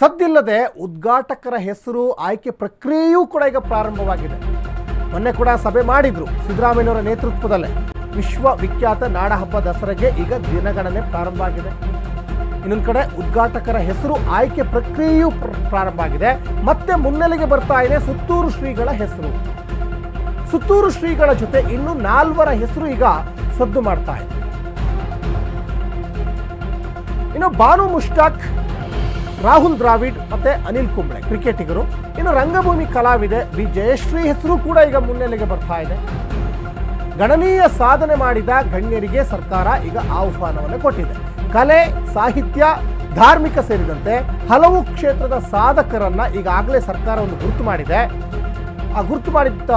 ಸದ್ದಿಲ್ಲದೆ ಉದ್ಘಾಟಕರ ಹೆಸರು, ಆಯ್ಕೆ ಪ್ರಕ್ರಿಯೆಯೂ ಕೂಡ ಈಗ ಪ್ರಾರಂಭವಾಗಿದೆ. ಮೊನ್ನೆ ಕೂಡ ಸಭೆ ಮಾಡಿದ್ರು ಸಿದ್ದರಾಮಯ್ಯನವರ ನೇತೃತ್ವದಲ್ಲೇ. ವಿಶ್ವವಿಖ್ಯಾತ ನಾಡಹಬ್ಬ ದಸರೆಗೆ ಈಗ ದಿನಗಣನೆ ಪ್ರಾರಂಭ ಆಗಿದೆ. ಇನ್ನೊಂದು ಕಡೆ ಉದ್ಘಾಟಕರ ಹೆಸರು ಆಯ್ಕೆ ಪ್ರಕ್ರಿಯೆಯೂ ಪ್ರ- ಪ್ರಾರಂಭ ಆಗಿದೆ. ಮತ್ತೆ ಮುನ್ನೆಲೆಗೆ ಬರ್ತಾ ಇದೆ ಸುತ್ತೂರು ಶ್ರೀಗಳ ಹೆಸರು. ಸುತ್ತೂರು ಶ್ರೀಗಳ ಜೊತೆ ಇನ್ನು ನಾಲ್ವರ ಹೆಸರು ಈಗ ಸದ್ದು ಮಾಡ್ತಾ ಇದೆ. ಇನ್ನು ಬಾನು ಮುಷ್ಟಾಕ್ ರಾಹುಲ್ ದ್ರಾವಿಡ್ ಮತ್ತೆ ಅನಿಲ್ ಕುಂಬ್ಳೆ, ಕ್ರಿಕೆಟಿಗರು. ಇನ್ನು ರಂಗಭೂಮಿ ಕಲಾವಿದೆ ಬಿ ಜಯಶ್ರೀ ಹೆಸರು ಕೂಡ ಈಗ ಮುನ್ನೆಲೆಗೆ ಬರ್ತಾ ಇದೆ. ಗಣನೀಯ ಸಾಧನೆ ಮಾಡಿದ ಗಣ್ಯರಿಗೆ ಸರ್ಕಾರ ಈಗ ಆಹ್ವಾನವನ್ನು ಕೊಟ್ಟಿದೆ. ಕಲೆ, ಸಾಹಿತ್ಯ, ಧಾರ್ಮಿಕ ಸೇರಿದಂತೆ ಹಲವು ಕ್ಷೇತ್ರದ ಸಾಧಕರನ್ನ ಈಗಾಗಲೇ ಸರ್ಕಾರ ಒಂದು ಗುರುತು ಮಾಡಿದೆ. ಆ ಗುರುತು ಮಾಡಿದ್ದ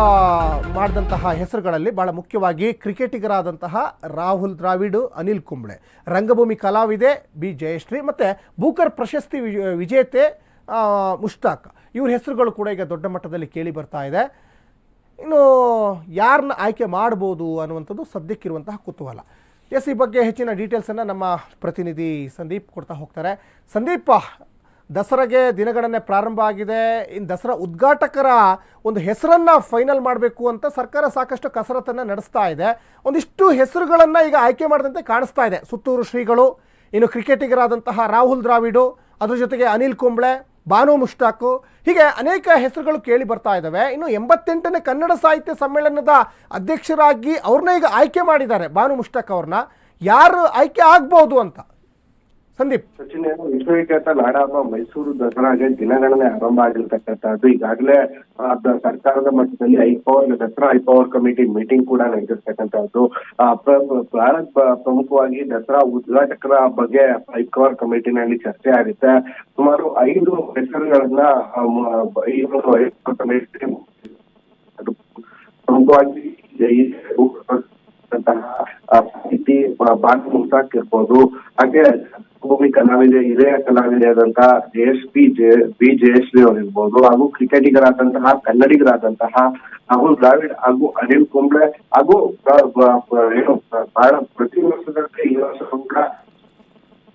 ಮಾಡಿದಂತಹ ಹೆಸರುಗಳಲ್ಲಿ ಬಹಳ ಮುಖ್ಯವಾಗಿ ಕ್ರಿಕೆಟಿಗರಾದಂತಹ ರಾಹುಲ್ ದ್ರಾವಿಡ್, ಅನಿಲ್ ಕುಂಬ್ಳೆ. ರಂಗಭೂಮಿ ಕಲಾವಿದೆ ಬಿ ಜಯಶ್ರೀ ಮತ್ತು ಬೂಕರ್ ಪ್ರಶಸ್ತಿ ವಿಜ- ವಿಜೇತೆ ಮುಷ್ತಾಕ್. ಇವ್ರ ಹೆಸರುಗಳು ಕೂಡ ಈಗ ದೊಡ್ಡ ಮಟ್ಟದಲ್ಲಿ ಕೇಳಿ ಬರ್ತಾ ಇದೆ. ಇನ್ನು ಯಾರನ್ನ ಆಯ್ಕೆ ಮಾಡ್ಬೋದು ಅನ್ನುವಂಥದ್ದು ಸದ್ಯಕ್ಕಿರುವಂತಹ ಕುತೂಹಲ. ಎಸ್, ಈ ಬಗ್ಗೆ ಹೆಚ್ಚಿನ ಡೀಟೇಲ್ಸನ್ನು ನಮ್ಮ ಪ್ರತಿನಿಧಿ ಸಂದೀಪ್ ಕೊಡ್ತಾ ಹೋಗ್ತಾರೆ. ಸಂದೀಪ್ ದಸರಾಗೆ ದಿನಗಣನೆ ಪ್ರಾರಂಭ ಆಗಿದೆ. ಇನ್ನು ದಸರಾ ಉದ್ಘಾಟಕರ ಒಂದು ಹೆಸರನ್ನು ಫೈನಲ್ ಮಾಡಬೇಕು ಅಂತ ಸರ್ಕಾರ ಸಾಕಷ್ಟು ಕಸರತ್ತನ್ನು ನಡೆಸ್ತಾ ಇದೆ. ಒಂದಿಷ್ಟು ಹೆಸರುಗಳನ್ನು ಈಗ ಆಯ್ಕೆ ಮಾಡಿದಂತೆ ಕಾಣಿಸ್ತಾ ಇದೆ. ಸುತ್ತೂರು ಶ್ರೀಗಳು, ಇನ್ನು ಕ್ರಿಕೆಟಿಗರಾದಂತಹ ರಾಹುಲ್ ದ್ರಾವಿಡು, ಅದ್ರ ಜೊತೆಗೆ ಅನಿಲ್ ಕುಂಬ್ಳೆ ಬಾನು ಮುಷ್ಟಾಕು, ಹೀಗೆ ಅನೇಕ ಹೆಸರುಗಳು ಕೇಳಿ ಬರ್ತಾ ಇದ್ದಾವೆ ಇನ್ನು ಎಂಬತ್ತೆಂಟನೇ ಕನ್ನಡ ಸಾಹಿತ್ಯ ಸಮ್ಮೇಳನದ ಅಧ್ಯಕ್ಷರಾಗಿ ಅವ್ರನ್ನ ಈಗ ಆಯ್ಕೆ ಮಾಡಿದ್ದಾರೆ ಬಾನು ಮುಷ್ತಾಕ್ ಅವ್ರನ್ನ. ಯಾರು ಆಯ್ಕೆ ಆಗ್ಬೋದು ಅಂತ? ಸಂದೀಪ್. ಸಚಿನ್ ವಿಶ್ವವಿಖ್ಯಾತ ನಾಡಹಬ್ಬ ಮೈಸೂರು ದಸರಾಗೆ ದಿನಗಣನೆ ಆರಂಭ ಆಗಿರ್ತಕ್ಕಂಥದ್ದು. ಈಗಾಗಲೇ ಸರ್ಕಾರದ ಮಟ್ಟದಲ್ಲಿ high power Dasara high power committee meeting ಕೂಡ ನಡೆದಿರ್ತಕ್ಕಂಥದ್ದು. ಪ್ರಮುಖವಾಗಿ ದಸರಾ ಉದ್ಘಾಟಕರ ಬಗ್ಗೆ ಹೈಪವರ್ ಕಮಿಟಿನಲ್ಲಿ ಚರ್ಚೆ ಆಗುತ್ತೆ. ಸುಮಾರು ಐದು ಹೆಸರುಗಳನ್ನ ಐದು ಹೈಪವರ್ ಕಮಿಟಿ ಪ್ರಮುಖವಾಗಿ ಸಾಹಿತಿ ಮುಸಾಕ್ ಇರ್ಬೋದು. ಹಾಗೆ ಭೂಮಿ ಕಲಾವಿದೆ ಹಿರಿಯ ಕಲಾವಿದೆ ಆದಂತಹ ಪಿ ಜಯ ಬಿ ಜಯಶ್ರೀ ಅವರಿರ್ಬೋದು, ಹಾಗೂ ಕ್ರಿಕೆಟಿಗರಾದಂತಹ, ಕನ್ನಡಿಗರಾದಂತಹ ರಾಹುಲ್ ದ್ರಾವಿಡ್ ಹಾಗೂ ಅನಿಲ್ ಕುಂಬ್ಳೆ ಹಾಗೂ ಏನು ಬಹಳ ಪ್ರತಿ ವರ್ಷದಂತೆ ಈ ವರ್ಷ ಕೂಡ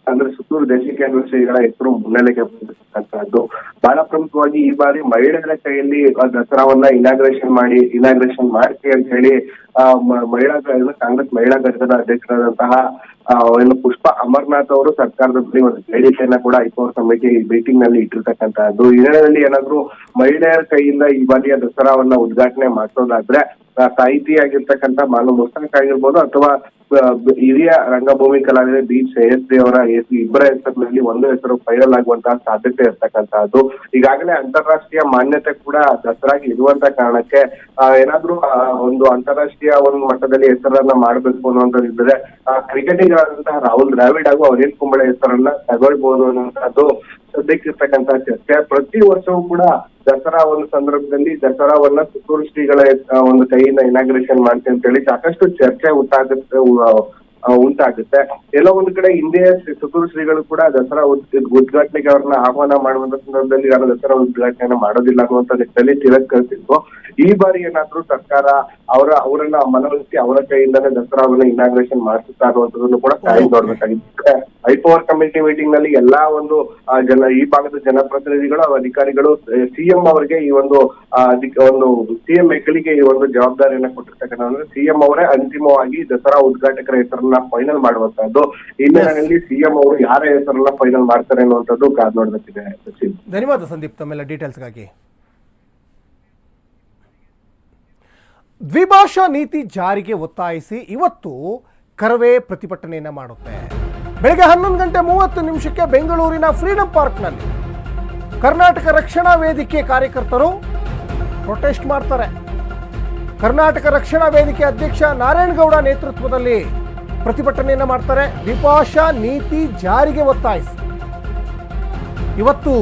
ಅಂದ್ರೆ ಸುತ್ತೂರು ದೇಶಕ್ಕೆ ಶ್ರೀಗಳ ಹೆಸರು ಮುನ್ನೆಲೆಗೆ ಬಂದಿರ್ತಕ್ಕಂಥದ್ದು. ಬಹಳ ಪ್ರಮುಖವಾಗಿ ಈ ಬಾರಿ ಮಹಿಳೆಯರ ಕೈಯಲ್ಲಿ ದಸರಾವನ್ನ ಇನಾಗ್ರೇಷನ್ ಮಾಡಿ ಇನಾಗ್ರೇಷನ್ ಮಾಡ್ತೀವಿ ಅಂತ ಹೇಳಿ ಮಹಿಳಾ ಕಾಂಗ್ರೆಸ್ ಮಹಿಳಾ ಘಟಕದ ಅಧ್ಯಕ್ಷರಾದಂತಹ ಏನು ಪುಷ್ಪ ಅಮರ್ನಾಥ್ ಅವರು ಸರ್ಕಾರದ ಬಳಿ ಒಂದು ಬೇಡಿಕೆಯನ್ನ ಕೂಡ ಹೈಕೋರ್ಟ್ ಸಮಿತಿ ಮೀಟಿಂಗ್ನಲ್ಲಿ ಇಟ್ಟಿರ್ತಕ್ಕಂತಹದ್ದು ಹಿನ್ನೆಲೆಯಲ್ಲಿ ಏನಾದ್ರು ಮಹಿಳೆಯರ ಕೈಯಿಂದ ಈ ಬಾರಿಯ ದಸರಾವನ್ನ ಉದ್ಘಾಟನೆ ಮಾಡಿಸೋದಾದ್ರೆ ಆ, ಸಾಹಿತಿ ಆಗಿರ್ತಕ್ಕಂತ ಮಾನು ಮುಸ್ತಾಕ್ ಆಗಿರ್ಬೋದು ಅಥವಾ ಹಿರಿಯ ರಂಗಭೂಮಿ ಕಲಾವಿದ ಬಿ ಶ್ರೇಯಸ್ರಿ ಅವರ ಹೆಸರು ಇಬ್ಬರ ಹೆಸರಿನಲ್ಲಿ ಒಂದು ಹೆಸರು ಫೈನಲ್ ಆಗುವಂತಹ ಸಾಧ್ಯತೆ ಇರ್ತಕ್ಕಂತಹದ್ದು ಈಗಾಗಲೇ ಅಂತಾರಾಷ್ಟ್ರೀಯ ಮಾನ್ಯತೆ ಕೂಡ ದಸರಾಗಿ ಇರುವಂತ ಕಾರಣಕ್ಕೆ ಏನಾದ್ರೂ ಒಂದು ಅಂತಾರಾಷ್ಟ್ರೀಯ ಒಂದು ಮಟ್ಟದಲ್ಲಿ ಹೆಸರನ್ನ ಮಾಡಬೇಕು ಅನ್ನುವಂಥದ್ದಿದ್ರೆ ಕ್ರಿಕೆಟಿಗರಾದಂತಹ ರಾಹುಲ್ ದ್ರಾವಿಡ್ ಹಾಗೂ ಅನಿಲ್ ಕುಂಬಳೆ ಹೆಸರನ್ನ ತಗೊಳ್ಬಹುದು ಅನ್ನುವಂಥದ್ದು ಸದ್ಯಕ್ಕಿರ್ತಕ್ಕಂತಹ ಚರ್ಚೆ. ಪ್ರತಿ ವರ್ಷವೂ ಕೂಡ ದಸರಾ ಒಂದು ಸಂದರ್ಭದಲ್ಲಿ ದಸರಾವನ್ನ ಸುತ್ತೂರು ಶ್ರೀಗಳ ಒಂದು ಕೈಯಿಂದ ಇನಾಗ್ರೇಷನ್ ಮಾಡ್ತೀನಿ ಅಂತ ಹೇಳಿ ಸಾಕಷ್ಟು ಚರ್ಚೆ ಉಂಟಾಗುತ್ತೆ ಉಂಟಾಗುತ್ತೆ. ಎಲ್ಲೋ ಒಂದು ಕಡೆ ಹಿಂದೆ ಶ್ರೀ- ಸುತ್ತೂರು ಶ್ರೀಗಳು ಕೂಡ ದಸರಾ ಉದ್- ಉದ್ಘಾಟನೆಗೆ ಅವ್ರನ್ನ ಆಹ್ವಾನ ಮಾಡುವಂತ ಸಂದರ್ಭದಲ್ಲಿ ಯಾರು ದಸರಾ ಉದ್ಘಾಟನೆಯನ್ನ ಮಾಡೋದಿಲ್ಲ ಅನ್ನುವಂತ ನಿಟ್ಟಿನಲ್ಲಿ ತಿರಸ್ಕರಿಸಿತ್ತು ಈ ಬಾರಿ ಏನಾದ್ರೂ ಸರ್ಕಾರ ಅವರ ಅವರನ್ನ ಮನವೊಲಿಸಿ ಅವರ ದಸರಾ ದಸರಾವನ್ನ ಇನಾಗ್ರೇಷನ್ ಮಾಡಿಸುತ್ತಾ ಅನ್ನುವಂಥದ್ದನ್ನು ಕೂಡ ಕಾಯಿ ನೋಡ್ಬೇಕಾಗಿತ್ತು. ಹೈಪವರ್ ಕಮಿಟಿ ಮೀಟಿಂಗ್ನಲ್ಲಿ ಎಲ್ಲಾ ಒಂದು ಜನ ಈ ಭಾಗದ ಜನಪ್ರತಿನಿಧಿಗಳು ಅಧಿಕಾರಿಗಳು ಸಿಎಂ ಅವರಿಗೆ ಈ ಒಂದು ಒಂದು ಸಿಎಂ ಹೆಗ್ಗಳಿಗೆ ಈ ಒಂದು ಜವಾಬ್ದಾರಿಯನ್ನ ಕೊಟ್ಟಿರ್ತಕ್ಕಂಥ ಸಿಎಂ ಅವರೇ ಅಂತಿಮವಾಗಿ ದಸರಾ ಉದ್ಘಾಟಕರ ಹೆಸರನ್ನ ಫೈನಲ್ ಮಾಡುವಂತದ್ದು ಹಿನ್ನೆಲೆಯಲ್ಲಿ ಸಿಎಂ ಅವರು ಯಾರ ಹೆಸರನ್ನ ಫೈನಲ್ ಮಾಡ್ತಾರೆ ಅನ್ನುವಂಥದ್ದು ಕಾದ್ ನೋಡಬೇಕಿದೆ ಸಚಿನ್. ಧನ್ಯವಾದ ಸಂದೀಪ್ ತಮ್ಮೆಲ್ಲ ಡೀಟೇಲ್ಸ್ಗಾಗಿ ದ್ವಿಭಾಷಾ ನೀತಿ ಜಾರಿಗೆ ಒತ್ತಾಯಿಸಿ ಇವತ್ತು ಕರವೇ ಪ್ರತಿಭಟನೆಯನ್ನ ಮಾಡುತ್ತೆ. ಬೆಳಗ್ಗೆ ಹನ್ನೊಂದು ಗಂಟೆ ಮೂವತ್ತು ನಿಮಿಷಕ್ಕೆ ಬೆಂಗಳೂರಿನ ಫ್ರೀಡಂ ಪಾರ್ಕ್ನಲ್ಲಿ ಕರ್ನಾಟಕ ರಕ್ಷಣಾ ವೇದಿಕೆ ಕಾರ್ಯಕರ್ತರು ಪ್ರೊಟೆಸ್ಟ್ ಮಾಡ್ತಾರೆ. ಕರ್ನಾಟಕ ರಕ್ಷಣಾ ವೇದಿಕೆ ಅಧ್ಯಕ್ಷ ನಾರಾಯಣಗೌಡ ನೇತೃತ್ವದಲ್ಲಿ ಪ್ರತಿಭಟನೆಯನ್ನು ಮಾಡ್ತಾರೆ. ದ್ವಿಭಾಷಾ ನೀತಿ ಜಾರಿಗೆ ಒತ್ತಾಯಿಸಿ. ಇವತ್ತು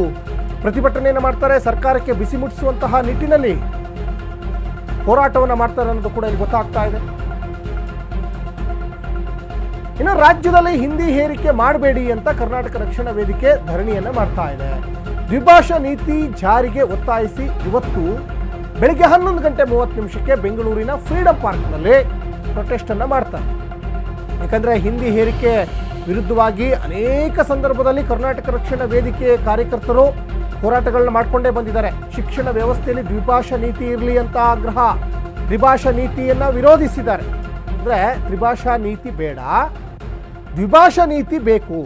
ಪ್ರತಿಭಟನೆಯನ್ನು ಮಾಡ್ತಾರೆ. ಸರ್ಕಾರಕ್ಕೆ ಬಿಸಿ ಮುಟ್ಟಿಸುವಂತಹ ನಿಟ್ಟಿನಲ್ಲಿ ಹೋರಾಟವನ್ನು ಮಾಡ್ತಾರೆ ಅನ್ನೋದು ಕೂಡ ಇಲ್ಲಿ ಗೊತ್ತಾಗ್ತಾ ಇದೆ. ಇನ್ನು ರಾಜ್ಯದಲ್ಲಿ ಹಿಂದಿ ಹೇರಿಕೆ ಮಾಡಬೇಡಿ ಅಂತ ಕರ್ನಾಟಕ ರಕ್ಷಣಾ ವೇದಿಕೆ ಧರಣಿಯನ್ನು ಮಾಡ್ತಾ ಇದೆ. ದ್ವಿಭಾಷಾ ನೀತಿ ಜಾರಿಗೆ ಒತ್ತಾಯಿಸಿ ಇವತ್ತು ಬೆಳಿಗ್ಗೆ ಹನ್ನೊಂದು ಗಂಟೆ ಮೂವತ್ತು ನಿಮಿಷಕ್ಕೆ ಬೆಂಗಳೂರಿನ ಫ್ರೀಡಂ ಪಾರ್ಕ್ನಲ್ಲಿ ಪ್ರೊಟೆಸ್ಟನ್ನು ಮಾಡ್ತಾರೆ. ಯಾಕಂದ್ರೆ ಹಿಂದಿ ಹೇರಿಕೆ ವಿರುದ್ಧವಾಗಿ ಅನೇಕ ಸಂದರ್ಭದಲ್ಲಿ ಕರ್ನಾಟಕ ರಕ್ಷಣಾ ವೇದಿಕೆ ಕಾರ್ಯಕರ್ತರು ಹೋರಾಟಗಳನ್ನ ಮಾಡ್ಕೊಂಡೇ ಬಂದಿದ್ದಾರೆ. ಶಿಕ್ಷಣ ವ್ಯವಸ್ಥೆಯಲ್ಲಿ ದ್ವಿಭಾಷಾ ನೀತಿ ಇರಲಿ ಅಂತ ಆಗ್ರಹ, ದ್ವಿಭಾಷಾ ನೀತಿಯನ್ನ ವಿರೋಧಿಸಿದ್ದಾರೆ. ಅಂದ್ರೆ ತ್ರಿಭಾಷಾ ನೀತಿ ಬೇಡ, ದ್ವಿಭಾಷಾ ನೀತಿ ಬೇಕು.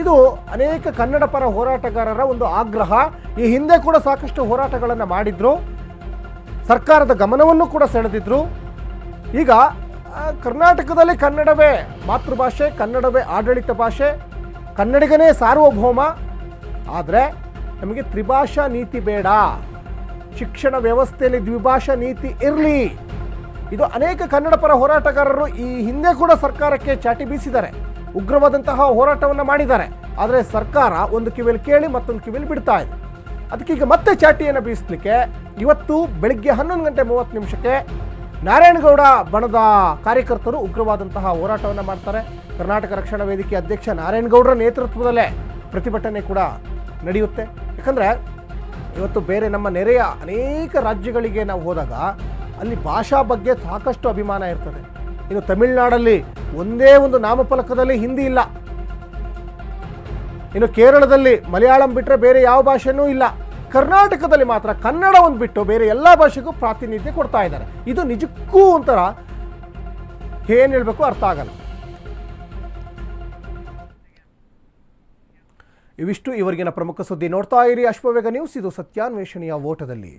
ಇದು ಅನೇಕ ಕನ್ನಡ ಪರ ಹೋರಾಟಗಾರರ ಒಂದು ಆಗ್ರಹ. ಈ ಹಿಂದೆ ಕೂಡ ಸಾಕಷ್ಟು ಹೋರಾಟಗಳನ್ನು ಮಾಡಿದ್ರು. ಸರ್ಕಾರದ ಗಮನವನ್ನು ಕೂಡ ಸೆಳೆದಿದ್ರು. ಈಗ ಕರ್ನಾಟಕದಲ್ಲಿ ಕನ್ನಡವೇ ಮಾತೃಭಾಷೆ, ಕನ್ನಡವೇ ಆಡಳಿತ ಭಾಷೆ, ಕನ್ನಡಿಗನೇ ಸಾರ್ವಭೌಮ. ಆದರೆ ನಮಗೆ ತ್ರಿಭಾಷಾ ನೀತಿ ಬೇಡ. ಶಿಕ್ಷಣ ವ್ಯವಸ್ಥೆಯಲ್ಲಿ ದ್ವಿಭಾಷಾ ನೀತಿ ಇರಲಿ. ಇದು ಅನೇಕ ಕನ್ನಡ ಪರ ಹೋರಾಟಗಾರರು ಈ ಹಿಂದೆ ಕೂಡ ಸರ್ಕಾರಕ್ಕೆ ಚಾಟಿ ಬೀಸಿದ್ದಾರೆ. ಉಗ್ರವಾದಂತಹ ಹೋರಾಟವನ್ನು ಮಾಡಿದ್ದಾರೆ. ಆದರೆ ಸರ್ಕಾರ ಒಂದು ಕಿವಿಯಲ್ಲಿ ಕೇಳಿ ಮತ್ತೊಂದು ಕಿವಿಯಲ್ಲಿ ಬಿಡ್ತಾ ಇದೆ. ಅದಕ್ಕೆ ಈಗ ಮತ್ತೆ ಚಾಟಿಯನ್ನು ಬೀಸಲಿಕ್ಕೆ ಇವತ್ತು ಬೆಳಿಗ್ಗೆ ಹನ್ನೊಂದು ಗಂಟೆ ಮೂವತ್ತು ನಿಮಿಷಕ್ಕೆ ನಾರಾಯಣಗೌಡ ಬಣದ ಕಾರ್ಯಕರ್ತರು ಉಗ್ರವಾದಂತಹ ಹೋರಾಟವನ್ನು ಮಾಡ್ತಾರೆ. ಕರ್ನಾಟಕ ರಕ್ಷಣಾ ವೇದಿಕೆ ಅಧ್ಯಕ್ಷ ನಾರಾಯಣಗೌಡರ ನೇತೃತ್ವದಲ್ಲೇ ಪ್ರತಿಭಟನೆ ಕೂಡ ನಡೆಯುತ್ತೆ. ಯಾಕಂದರೆ ಇವತ್ತು ಬೇರೆ ನಮ್ಮ ನೆರೆಯ ಅನೇಕ ರಾಜ್ಯಗಳಿಗೆ ನಾವು ಹೋದಾಗ ಅಲ್ಲಿ ಭಾಷಾ ಬಗ್ಗೆ ಸಾಕಷ್ಟು ಅಭಿಮಾನ ಇರ್ತದೆ. ಇನ್ನು ತಮಿಳುನಾಡಲ್ಲಿ ಒಂದೇ ಒಂದು ನಾಮಫಲಕದಲ್ಲಿ ಹಿಂದಿ ಇಲ್ಲ. ಇನ್ನು ಕೇರಳದಲ್ಲಿ ಮಲಯಾಳಂ ಬಿಟ್ಟರೆ ಬೇರೆ ಯಾವ ಭಾಷೆನೂ ಇಲ್ಲ. ಕರ್ನಾಟಕದಲ್ಲಿ ಮಾತ್ರ ಕನ್ನಡ ಒಂದು ಬಿಟ್ಟು ಬೇರೆ ಎಲ್ಲ ಭಾಷೆಗೂ ಪ್ರಾತಿನಿಧ್ಯ ಕೊಡ್ತಾ ಇದ್ದಾರೆ. ಇದು ನಿಜಕ್ಕೂ ಒಂಥರ ಏನು ಹೇಳಬೇಕು ಅರ್ಥ ಆಗಲ್ಲ. ಇವಿಷ್ಟು ಇವರಿಗಿನ ಪ್ರಮುಖ ಸುದ್ದಿ ನೋಡ್ತಾ ಇರಿ. ಅಶ್ವವೇಗ ನ್ಯೂಸ್, ಇದು ಸತ್ಯಾನ್ವೇಷಣೆಯ ಓಟದಲ್ಲಿ.